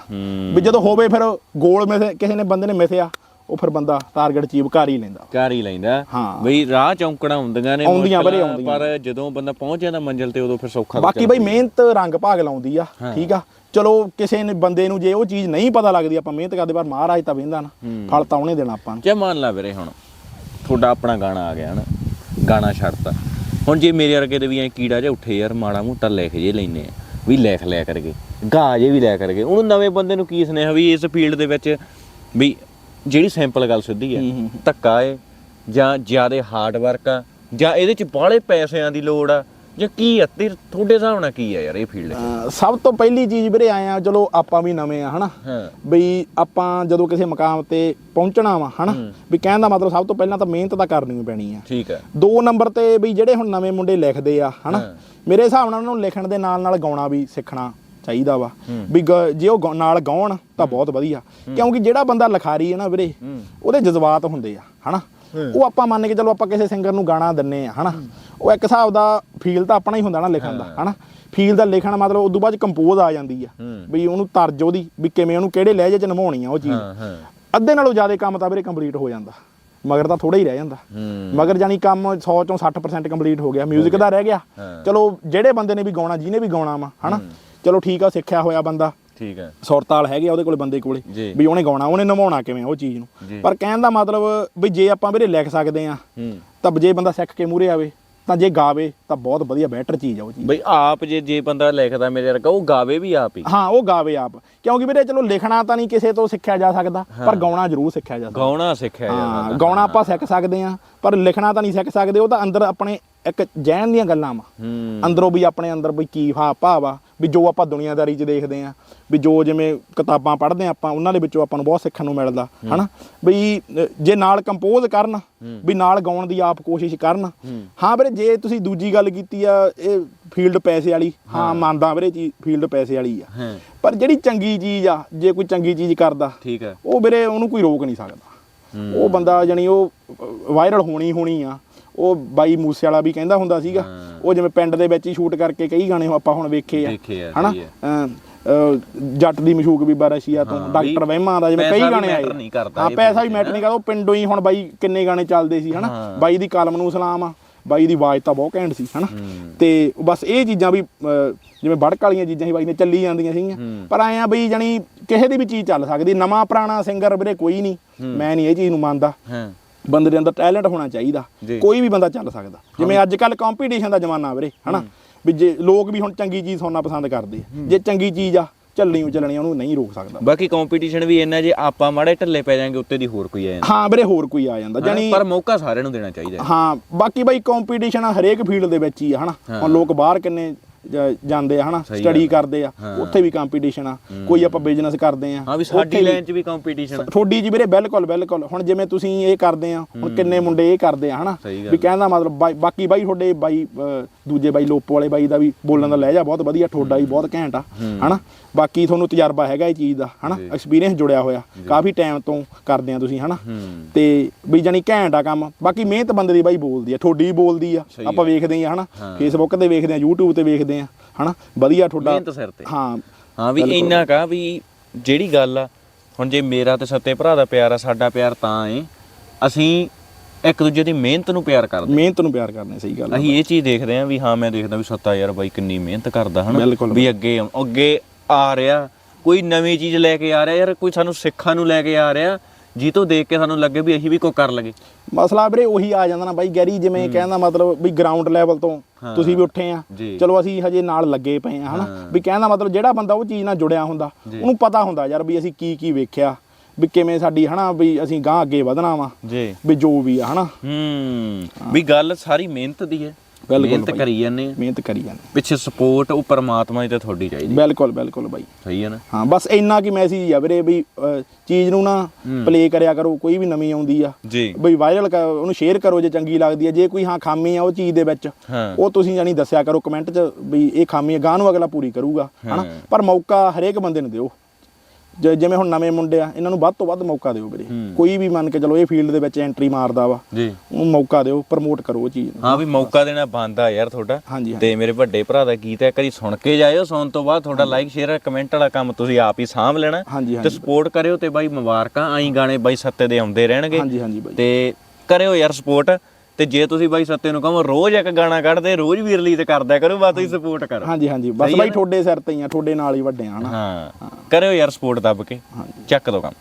ਵੀ ਜਦੋਂ ਹੋਵੇ ਫਿਰ ਗੋਲ ਮਿਸੇ ਕਿਸੇ ਨੇ ਬੰਦੇ ਨੇ ਮਿਸਿਆ। ਉਹ ਫਿਰ ਬੰਦਾ ਟਾਰਗੇਟ ਅਚੀਵ ਕਰ ਹੀ ਲੈਂਦਾ। ਕਰ ਹੀ ਲੈਂਦਾ। ਹਾਂ। ਬਈ ਰਾਹ ਚੌਂਕਣਾ ਹੁੰਦੀਆਂ ਨੇ ਆਉਂਦੀਆਂ ਮੁਸ਼ਕਲਾਂ, ਆਉਂਦੀਆਂ। ਪਰ ਜਦੋਂ ਬੰਦਾ ਪਹੁੰਚ ਜਾਂਦਾ ਮੰਜ਼ਿਲ ਤੇ ਉਦੋਂ ਫਿਰ ਸੌਖਾ ਬਾਕੀ ਬਈ ਮਿਹਨਤ ਰੰਗ ਭਾਗ ਲਾਉਂਦੀ ਆ ਠੀਕ ਆ। ਚਲੋ ਕਿਸੇ ਨੇ ਬੰਦੇ ਨੂੰ ਜੇ ਉਹ ਚੀਜ਼ ਨਹੀਂ ਪਤਾ ਲੱਗਦੀ ਆਪਾਂ ਮਿਹਨਤ ਕਰਦੇ ਪਰ ਮਹਾਰਾਜ ਤਾਂ ਵੇਂਦਾ ਨਾ। ਫਲ ਤਾਂ ਉਹਨੇ ਦੇਣਾ ਆਪਾਂ ਨੂੰ। ਜੇ ਮੰਨ ਲਾ ਵੀਰੇ ਹੁਣ? ਤੁਹਾਡਾ ਆਪਣਾ ਗਾਣਾ ਆ ਗਿਆ ਹਨਾ। ਗਾਣਾ ਛੱਡਤਾ। ਹੁਣ ਜੇ ਮੇਰੇ ਵਰਗੇ ਦੇ ਵੀ ਐ ਕੀੜਾ ਜਿਹਾ ਉੱਠੇ ਯਾਰ ਮਾੜਾ ਮੋਟਾ ਲਿਖ ਜੇ ਲੈਨੇ ਆ। ਵੀ ਲਿਖ ਲਿਆ ਕਰਗੇ। ਗਾ ਜੇ ਵੀ ਲਿਆ ਕਰਗੇ। ਉਹਨੂੰ ਨਵੇਂ ਬੰਦੇ ਨੂੰ ਕੀ ਸੁਨੇਹਾ ਵੀ ਇਸ ਫੀਲਡ ਦੇ ਵਿੱਚ ਵੀ ਜਿਹੜੀ ਸਿੰਪਲ ਗੱਲ ਸਿੱਧੀ ਹੈ ਧੱਕਾ ਏ ਜਾਂ ਜਿਆਦੇ ਹਾਰਡ ਵਰਕ ਆ ਜਾਂ ਇਹਦੇ ਚ ਬਾਹਲੇ ਪੈਸਿਆਂ ਦੀ ਲੋੜ ਆ ਜਾਂ ਕੀ ਆ ਤੇ ਤੁਹਾਡੇ ਹਿਸਾਬ ਨਾਲ ਕੀ ਆ ਯਾਰ ਇਹ ਫੀਲਡ ਸਭ ਤੋਂ ਪਹਿਲੀ ਚੀਜ਼ ਵੀਰੇ ਆਏ ਆ ਚਲੋ ਆਪਾਂ ਵੀ ਨਵੇਂ ਆ ਹਨਾ? ਬਈ ਆਪਾਂ ਜਦੋਂ ਕਿਸੇ ਮਕਾਮ ਤੇ ਪਹੁੰਚਣਾ ਵਾ ਹਨਾ? ਵੀ ਕਹਿਣ ਦਾ ਮਤਲਬ ਸਭ ਤੋਂ ਪਹਿਲਾਂ ਤਾਂ ਮਿਹਨਤ ਤਾਂ ਕਰਨੀ ਪੈਣੀ ਆ। ਠੀਕ ਹੈ ਦੋ ਨੰਬਰ ਤੇ ਵੀ ਜਿਹੜੇ ਹੁਣ ਨਵੇਂ ਮੁੰਡੇ ਲਿਖਦੇ ਆ ਹਨਾ? ਮੇਰੇ ਹਿਸਾਬ ਨਾਲ ਉਹਨਾਂ ਨੂੰ ਲਿਖਣ ਦੇ ਨਾਲ ਨਾਲ ਗਾਉਣਾ ਵੀ ਸਿੱਖਣਾ। ਚਾਹੀਦਾ ਵਾ। ਵੀ ਗ- ਜੇ ਉਹ ਨਾਲ ਗਾਉਣ ਤਾਂ ਬਹੁਤ ਵਧੀਆ। ਕਿਉਂਕਿ ਜਿਹੜਾ ਬੰਦਾ ਲਿਖਾਰੀ ਹੈ ਨਾ ਵੀਰੇ ਉਹਦੇ ਜਜ਼ਬਾਤ ਹੁੰਦੇ ਆ ਹਨਾ? ਉਹ ਆਪਾਂ ਮੰਨ ਕੇ ਚਲੋ ਆਪਾਂ ਕਿਸੇ ਸਿੰਗਰ ਨੂੰ ਗਾਣਾ ਦਿੰਨੇ ਆ ਹਨਾ? ਉਹ ਇੱਕ ਹਿਸਾਬ ਦਾ ਫੀਲ ਤਾਂ ਆਪਣਾ ਹੀ ਹੁੰਦਾ ਨਾ ਲਿਖਣ ਦਾ ਹਨਾ? ਫੀਲ ਦਾ ਲਿਖਣ ਮਤਲਬ ਉਦੋਂ ਬਾਅਦ ਕੰਪੋਜ਼ ਆ ਜਾਂਦੀ ਆ ਵੀ ਉਹਨੂੰ ਤਰਜ ਉਹਦੀ ਵੀ ਕਿਵੇਂ ਉਹਨੂੰ ਕਿਹੜੇ ਲਹਿਜੇ ਚ ਨਿਭਾਉਣੀ ਆ ਉਹ ਚੀਜ਼। ਹਾਂ ਹਾਂ। ਅੱਧੇ ਨਾਲੋਂ ਜ਼ਿਆਦਾ ਕੰਮ ਤਾਂ ਵੀਰੇ ਕੰਪਲੀਟ ਹੋ ਜਾਂਦਾ ਮਗਰ ਤਾਂ ਥੋੜਾ ਹੀ ਰਹਿ ਜਾਂਦਾ। ਹੂੰ। ਮਗਰ ਜਾਨੀ ਕੰਮ 100 ਚੋਂ 60% ਕੰਪਲੀਟ ਹੋ ਗਿਆ 뮤직 ਦਾ ਰਹਿ ਗਿਆ। ਹਾਂ। ਚਲੋ ਜਿਹੜੇ ਬੰਦੇ ਨੇ ਵੀ ਗਾਉਣਾ ਜਿਹਨੇ ਵੀ ਗਾਉਣਾ ਵਾ ਹਨਾ? ਚਲੋ ਠੀਕ ਆ ਸਿੱਖਿਆ ਹੋਇਆ ਬੰਦਾ। ਠੀਕ ਹੈ। ਸੁਰਤਾਲ ਹੈਗੇ ਆ ਉਹਦੇ ਕੋਲੇ ਬੰਦੇ ਕੋਲੇ। ਜੀ। ਵੀ ਉਹਨੇ ਗਾਉਣਾ ਉਹਨੇ ਨਿਭਾਉਣਾ ਕਿਵੇਂ ਉਹ ਚੀਜ਼ ਜੀ। ਨੂੰ ਪਰ ਕਹਿਣ ਦਾ ਮਤਲਬ ਵੀ ਜੇ ਆਪਾਂ ਵੀਰੇ ਲਿਖ ਸਕਦੇ ਆ ਤਾਂ ਜੇ ਬੰਦਾ ਸਿੱਖ ਕੇ ਮੂਰੇ ਆਵੇ ਤਾਂ ਜੇ ਗਾਵੇ ਤਾਂ ਬਹੁਤ ਵਧੀਆ ਬੈਟਰ ਚੀਜ਼ ਆ ਉਹ ਚੀਜ਼। ਬਈ ਆਪ ਜੇ ਜੇ ਬੰਦਾ ਲਿਖਦਾ ਮੇਰੇ ਵਰਗਾ ਉਹ ਗਾਵੇ ਵੀ ਆਪ ਹੀ। ਹਾਂ ਉਹ ਗਾਵੇ ਆਪ। ਕਿਉਂਕਿ ਵੀਰੇ ਚਲੋ ਲਿਖਣਾ ਤਾਂ ਨਹੀਂ ਕਿਸੇ ਤੋਂ ਸਿੱਖਿਆ ਜਾ ਸਕਦਾ ਪਰ ਗਾਉਣਾ ਜ਼ਰੂਰ ਸਿੱਖਿਆ ਜਾ ਸਕਦਾ। ਗਾਉਣਾ ਸਿੱਖਿਆ ਹਾਂ ਜਾਂਦਾ ਗਾਉਣਾ ਆਪਾਂ ਸਿੱਖ ਸਕਦੇ ਆ ਪਰ ਲਿਖਣਾ ਤਾਂ ਨਹੀਂ ਸਿੱਖ ਸਕਦੇ ਉਹ ਤਾਂ ਅੰਦਰ ਆਪਣੇ ਇੱਕ ਜਹਿਨ ਦੀਆਂ ਗੱਲਾਂ ਵਾ। ਅੰਦਰੋਂ ਵੀ ਆਪਣੇ ਅੰਦਰ ਵੀ ਕੀ ਹਾ ਭਾਵ ਆ ਵੀ ਜੋ ਆਪਾਂ ਦੁਨੀਆਦਾਰੀ 'ਚ ਦੇਖਦੇ ਆ ਵੀ ਜੋ ਜਿਵੇਂ ਕਿਤਾਬਾਂ ਪੜ੍ਹਦੇ ਆ ਆਪਾਂ ਉਹਨਾਂ ਦੇ ਵਿੱਚੋਂ ਆਪਾਂ ਨੂੰ ਬਹੁਤ ਸਿੱਖਣ ਨੂੰ ਮਿਲਦਾ ਹਨਾ? ਵੀ ਜੇ ਨਾਲ ਕੰਪੋਜ਼ ਕਰਨ ਵੀ ਨਾਲ ਗਾਉਣ ਦੀ ਆਪ ਕੋਸ਼ਿਸ਼ ਕਰਨ। ਹਾਂ। ਵੀਰੇ ਜੇ ਤੁਸੀਂ ਦੂਜੀ ਗੱਲ ਕੀਤੀ ਆ ਇਹ ਫੀਲਡ ਪੈਸੇ ਵਾਲੀ ਹਾਂ ਮੰਨਦਾ ਵੀਰੇ ਚੀਜ਼ ਫੀਲਡ ਪੈਸੇ ਵਾਲੀ ਆ। ਪਰ ਜਿਹੜੀ ਚੰਗੀ ਚੀਜ਼ ਆ ਜੇ ਕੋਈ ਚੰਗੀ ਚੀਜ਼ ਕਰਦਾ ਠੀਕ ਹੈ ਉਹ ਵੀਰੇ ਉਹਨੂੰ ਕੋਈ ਰੋਕ ਨਹੀਂ ਸਕਦਾ। ਉਹ ਬੰਦਾ ਜਣੀ ਉਹ ਵਾਇਰਲ ਹੋਣੀ ਹੋਣੀ ਆ ਉਹ ਬਾਈ ਮੂਸੇ ਵਾਲਾ ਵੀ ਕਹਿੰਦਾ ਹੁੰਦਾ ਸੀਗਾ ਉਹ ਜਿਵੇਂ ਪਿੰਡ ਦੇ ਵਿੱਚ ਹੀ ਸ਼ੂਟ ਕਰਕੇ ਕਈ ਗਾਣੇ ਆਪਾਂ ਹੁਣ ਵੇਖੇ ਆ ਹਨਾ? ਹੈ। ਜੱਟ ਦੀ ਮਸ਼ੂਕ ਵੀ ਬਾਰਸ਼ੀਆ ਤੋਂ ਹਾਂ, ਡਾਕਟਰ ਵਹਿਮਾਂ ਦਾ ਜਿਵੇਂ ਕਈ ਗਾਣੇ ਆਏ। ਹਾਂ ਪੈਸਾ ਵੀ ਮੈਟਰ ਨਹੀਂ ਕਰਦਾ ਉਹ ਪਿੰਡੋਂ ਹੀ ਹੁਣ ਬਾਈ ਕਿੰਨੇ ਗਾਣੇ ਚੱਲਦੇ ਸੀ ਹਨਾ? ਹਾਂ। ਬਾਈ ਦੀ ਕਲਮ ਨੂੰ ਸਲਾਮ ਆ ਬਾਈ ਦੀ ਆਵਾਜ਼ ਤਾਂ ਬਹੁਤ ਘੈਂਟ ਸੀ ਹਨਾ? ਤੇ ਬਸ ਇਹ ਚੀਜ਼ਾਂ ਵੀ ਜਿਵੇਂ ਬੜਕ ਵਾਲੀਆਂ ਚੀਜ਼ਾਂ ਸੀ ਬਾਈ ਨੇ ਚੱਲੀ ਜਾਂਦੀਆਂ ਸੀਗੀਆਂ। ਪਰ ਆਏ ਆ ਬਈ ਜਣੀ ਕਿਸੇ ਦੀ ਵੀ ਚੀਜ਼ ਚੱਲ ਸਕਦੀ ਨਵਾਂ ਪੁਰਾਣਾ ਸਿੰਗਰ ਵੀਰੇ ਕੋਈ ਨਹੀਂ ਮੈਂ ਨਹੀਂ ਇਹ ਚੀਜ਼ ਨੂੰ ਮੰਨਦਾ। ਹਾਂ। ਬੰਦੇ ਦੇ ਅੰਦਰ ਟੈਲੈਂਟ ਹੋਣਾ ਚਾਹੀਦਾ। ਕੋਈ ਵੀ ਬੰਦਾ ਚੱਲ ਸਕਦਾ। ਜਿਵੇਂ ਅੱਜ ਕੱਲ ਕੰਪੀਟੀਸ਼ਨ ਦਾ ਜ਼ਮਾਨਾ ਵੀਰੇ ਹਨਾ? ਵੀ ਜੇ ਲੋਕ ਵੀ ਹੁਣ ਚੰਗੀ ਚੀਜ਼ ਸੁਣਨਾ ਪਸੰਦ ਕਰਦੇ ਜੇ ਚੰਗੀ ਚੀਜ਼ ਆ ਚੱਲਣੀ ਓ ਚੱਲਣੀ ਉਹਨੂੰ ਨਹੀਂ ਰੋਕ ਸਕਦਾ। ਬਾਕੀ ਕੰਪੀਟੀਸ਼ਨ ਵੀ ਇੰਨਾ ਜੇ ਆਪਾਂ ਮਾੜੇ ਢੱਲੇ ਪੈ ਜਾਾਂਗੇ ਉੱਤੇ ਦੀ ਹੋਰ ਕੋਈ ਆ ਜਾਂਦਾ। ਹਾਂ ਵੀਰੇ ਹੋਰ ਕੋਈ ਆ ਜਾਂਦਾ। ਜਾਨੀ ਪਰ ਮੌਕਾ ਸਾਰਿਆਂ ਨੂੰ ਦੇਣਾ ਚਾਹੀਦਾ। ਹੈ। ਬਾਕੀ ਬਾਈ ਕੰਪੀਟੀਸ਼ਨ ਹਰੇਕ ਫੀਲਡ ਦੇ ਵਿੱਚ ਹੀ ਆ ਹਨਾ? ਹੁਣ ਲੋਕ ਬਾਹਰ ਕਿੰਨੇ ਜਾਂਦੇ ਆ ਹਨਾ? ਸਟੱਡੀ ਕਰਦੇ ਆ। ਉੱਥੇ ਵੀ ਕੰਪੀਟੀਸ਼ਨ ਆ। ਕੋਈ ਆਪਾਂ ਬਿਜ਼ਨਸ ਕਰਦੇ ਆ। ਹਾਂ ਵੀ ਸਾਡੀ ਲਾਈਨ 'ਚ ਵੀ ਕੰਪੀਟੀਸ਼ਨ ਥੋੜੀ ਜੀ ਵੀਰੇ ਬਿਲਕੁਲ ਬਿਲਕੁਲ। ਹੁਣ ਜਿਵੇਂ ਤੁਸੀਂ ਇਹ ਕਰਦੇ ਆ ਹੁਣ ਕਿੰਨੇ ਮੁੰਡੇ ਇਹ ਕਰਦੇ ਆ ਹਨਾ? ਵੀ ਕਹਿਣ ਦਾ ਮਤਲਬ ਬਾਕੀ ਬਾਈ ਤੁਹਾਡੇ ਬਾਈ ਦੂਜੇ ਬਾਈ ਲੋਪੋ ਵਾਲੇ ਬਾਈ ਦਾ ਵੀ ਬੋਲਣ ਦਾ ਲਹਿਜਾ ਬਹੁਤ ਵਧੀਆ ਤੁਹਾਡਾ ਵੀ ਬਹੁਤ ਘੈਂਟ ਆ ਹਨਾ? ਬਾਕੀ ਤੁਹਾਨੂੰ ਤਜਰਬਾ ਹੈਗਾ ਇਹ ਚੀਜ਼ ਦਾ ਹਨਾ? ਐਕਸਪੀਰੀਅੰਸ ਜੁੜਿਆ ਹੋਇਆ। ਕਾਫੀ ਟਾਈਮ ਤੋਂ ਕਰਦੇ ਆ ਤੁਸੀਂ ਹਨਾ? ਤੇ ਵੀ ਜਾਨੀ ਘੈਂਟ ਆ ਕੰਮ। ਬਾਕੀ ਮਿਹਨਤ ਬੰਦੇ ਦੀ ਬਾਈ ਬੋਲਦੀ ਆ ਤੁਹਾਡੀ ਬੋਲਦੀ ਆ। ਆਪਾਂ ਵੇਖਦੇ ਆ ਹਨਾ? ਫੇਸਬੁੱਕ ਤੇ ਵੇਖਦੇ ਆ YouTube ਤੇ ਵੇਖਦੇ ਆ ਹਨਾ? ਵਧੀਆ ਤੁਹਾਡਾ ਮਿਹਨਤ ਸਿਰ ਤੇ। ਹਾਂ। ਹਾਂ ਵੀ ਇੰਨਾ ਕਾ ਵੀ ਜਿਹੜੀ ਗੱਲ ਆ ਹੁਣ ਜੇ ਮੇਰਾ ਤੇ ਸੱਤੇ ਭਰਾ ਦਾ ਪਿਆਰ ਆ ਸਾਡਾ ਪਿਆਰ ਤਾਂ ਏ। ਅਸੀਂ ਇੱਕ ਦੂਜੇ ਦੀ ਮਿਹਨਤ ਨੂੰ ਪਿਆਰ ਕਰਦੇ। ਮਿਹਨਤ ਨੂੰ ਪਿਆਰ ਕਰਨੇ ਸਹੀ ਗੱਲ। ਅਸੀਂ ਇਹ ਚੀਜ਼ ਦੇਖਦੇ ਆਂ ਵੀ ਹਾਂ ਮੈਂ ਦੇਖਦਾ ਵੀ ਸੱਤਾ ਯਾਰ ਬਾਈ ਕਿੰਨੀ ਮਿਹਨਤ ਕਰਦਾ ਹਨਾ। ਵੀ ਅੱਗੇ ਅੱਗੇ ਆ ਰਿਹਾ। ਕੋਈ ਨਵੀਂ ਚੀਜ਼ ਲੈ ਕੇ ਆ ਰਿਹਾ ਯਾਰ ਕੋਈ ਸਾਨੂੰ ਸਿੱਖਾਂ ਨੂੰ ਲੈ ਕੇ ਆ ਰਿਹਾ। ਜੀ ਤੋਂ ਦੇਖ ਕੇ ਸਾਨੂੰ ਲੱਗੇ ਵੀ ਅਸੀਂ ਵੀ ਕੋਈ ਕਰ ਲਗੇ। ਮਸਲਾ ਵੀਰੇ ਉਹੀ ਆ ਜਾਂਦਾ ਨਾ ਬਾਈ ਗੈਰੀ ਜਿਵੇਂ ਕਹਿੰਦਾ ਮਤਲਬ ਵੀ ਗਰਾਊਂਡ ਲੈਵਲ ਤੋਂ ਤੁਸੀਂ ਵੀ ਉੱਠੇ ਆ। ਚਲੋ ਅਸੀਂ ਹਜੇ ਨਾਲ ਲੱਗੇ ਪਏ ਆ ਹਨਾ? ਵੀ ਕਹਿੰਦਾ ਮਤਲਬ ਜਿਹੜਾ ਬੰਦਾ ਉਹ ਚੀਜ਼ ਨਾਲ ਜੁੜਿਆ ਹੁੰਦਾ ਉਹਨੂੰ ਪਤਾ ਹੁੰਦਾ ਯਾਰ ਵੀ ਅਸੀਂ ਕੀ ਕੀ ਵੇਖਿਆ ਵੀ ਕਿਵੇਂ ਸਾਡੀ ਹਨਾ? ਵੀ ਅਸੀਂ ਗਾਂ ਅੱਗੇ ਵਧਣਾ ਵਾ ਜੀ। ਵੀ ਜੋ ਵੀ ਆ ਹਨਾ? ਹੂੰ। ਵੀ ਗੱਲ ਸਾਰੀ ਮਿਹਨਤ ਦੀ ਹੈ। ਬਿਲਕੁਲ ਮਿਹਨਤ। ਕਰੀ ਜਾਂਦੇ ਆ। ਮਿਹਨਤ ਕਰੀ ਜਾਂਦੇ ਪਿੱਛੇ ਸਪੋਰਟ ਉਹ ਪਰਮਾਤਮਾ ਦੀ ਤੇ ਤੁਹਾਡੀ ਚਾਹੀਦੀ। ਬਿਲਕੁਲ ਬਿਲਕੁਲ ਬਾਈ। ਸਹੀ ਹੈ ਨਾ? ਹਾਂ ਬਸ ਇੰਨਾ ਕੀ ਮੈਸੇਜ ਆ ਵੀਰੇ ਵੀ ਚੀਜ਼ ਨੂੰ ਨਾ ਪਲੇ ਕਰਿਆ ਕਰੋ ਕੋਈ ਵੀ ਨਵੀਂ ਆਉਂਦੀ ਆ। ਬਈ ਵਾਇਰਲ ਉਹਨੂੰ ਸ਼ੇਅਰ ਕਰੋ ਜੇ ਚੰਗੀ ਲੱਗਦੀ ਆ। ਜੇ ਕੋਈ ਹਾਂ ਖਾਮੀ ਆ ਉਹ ਚੀਜ਼ ਦੇ ਵਿੱਚ ਉਹ ਤੁਸੀਂ ਜਾਨੀ ਦੱਸਿਆ ਕਰੋ ਕਮੈਂਟ 'ਚ ਵੀ ਇਹ ਖਾਮੀ ਆ ਗਾਂ ਨੂੰ ਅਗਲਾ ਪੂਰੀ ਕਰੂਗਾ ਹਨਾ। ਪਰ ਮੌਕਾ ਹਰੇਕ ਬੰਦੇ ਨੂੰ ਦਿਓ। ਜ- ਜਿਵੇਂ ਹੁਣ ਨਵੇਂ ਮੁੰਡੇ ਆ ਇਹਨਾਂ ਨੂੰ ਵੱਧ ਤੋਂ ਵੱਧ ਮੌਕਾ ਦਿਓ ਵੀਰੇ। ਕੋਈ ਵੀ ਮੰਨ ਕੇ ਚਲੋ ਇਹ ਫੀਲਡ ਦੇ ਵਿੱਚ ਐਂਟਰੀ ਮਾਰਦਾ ਵਾ ਜੀ। ਉਹਨੂੰ ਮੌਕਾ ਦਿਓ ਪ੍ਰਮੋਟ ਕਰੋ ਉਹ ਚੀਜ਼ ਨੂੰ। ਹਾਂ ਵੀ ਮੌਕਾ ਦੇਣਾ ਬੰਦਾ ਯਾਰ ਤੁਹਾਡਾ। ਹਾਂਜੀ ਤੇ ਮੇਰੇ ਵੱਡੇ ਭਰਾ ਦਾ ਗੀਤ ਹੈ ਕਦੀ ਸੁਣ ਕੇ ਜਾਇਓ ਸੁਣਨ ਤੋਂ ਬਾਅਦ ਤੁਹਾਡਾ ਲਾਈਕ ਸ਼ੇਅਰ ਕਮੈਂਟ ਵਾਲਾ ਕੰਮ ਤੁਸੀਂ ਆਪ ਹੀ ਸਾਂਭ ਲੈਣਾ। ਹਾਂਜੀ ਤੇ ਹਾਂਜੀ ਸਪੋਰਟ ਕਰਿਓ ਤੇ ਬਾਈ ਮੁਬਾਰਕਾਂ ਆਈ ਗਾਣੇ ਬਾਈ ਸੱਤੇ ਦੇ ਆਉਂਦੇ ਰਹਿਣਗੇ। ਹਾਂਜੀ ਹਾਂਜੀ ਬਾਈ। ਤੇ ਕਰਿਓ ਯਾਰ ਸਪੋਰਟ ਤੇ ਜੇ ਤੁਸੀਂ ਬਾਈ ਸੱਤੇ ਨੂੰ ਕਹੋ ਰੋਜ਼ ਇੱਕ ਗਾਣਾ ਕੱਢਦੇ ਰੋਜ਼ ਵੀ ਰਿਲੀਜ਼ ਕਰਦਿਆ ਕਰੋ ਬਸ ਤੁਸੀਂ ਸਪੋਰਟ ਕਰੋ। ਹਾਂਜੀ ਹਾਂਜੀ। ਬਸ ਬਾਈ? ਤੁਹਾਡੇ ਸਿਰ ਤੇ ਹੀ ਆ ਤੁਹਾਡੇ ਨਾਲ ਹੀ ਵੱਡੇ ਆ ਹਨਾ? ਹਾਂ। ਕਰਿਓ ਯਾਰ ਸਪੋਰਟ ਦੱਬ ਕੇ। ਚੱਕ ਦੋ ਕੰਮ।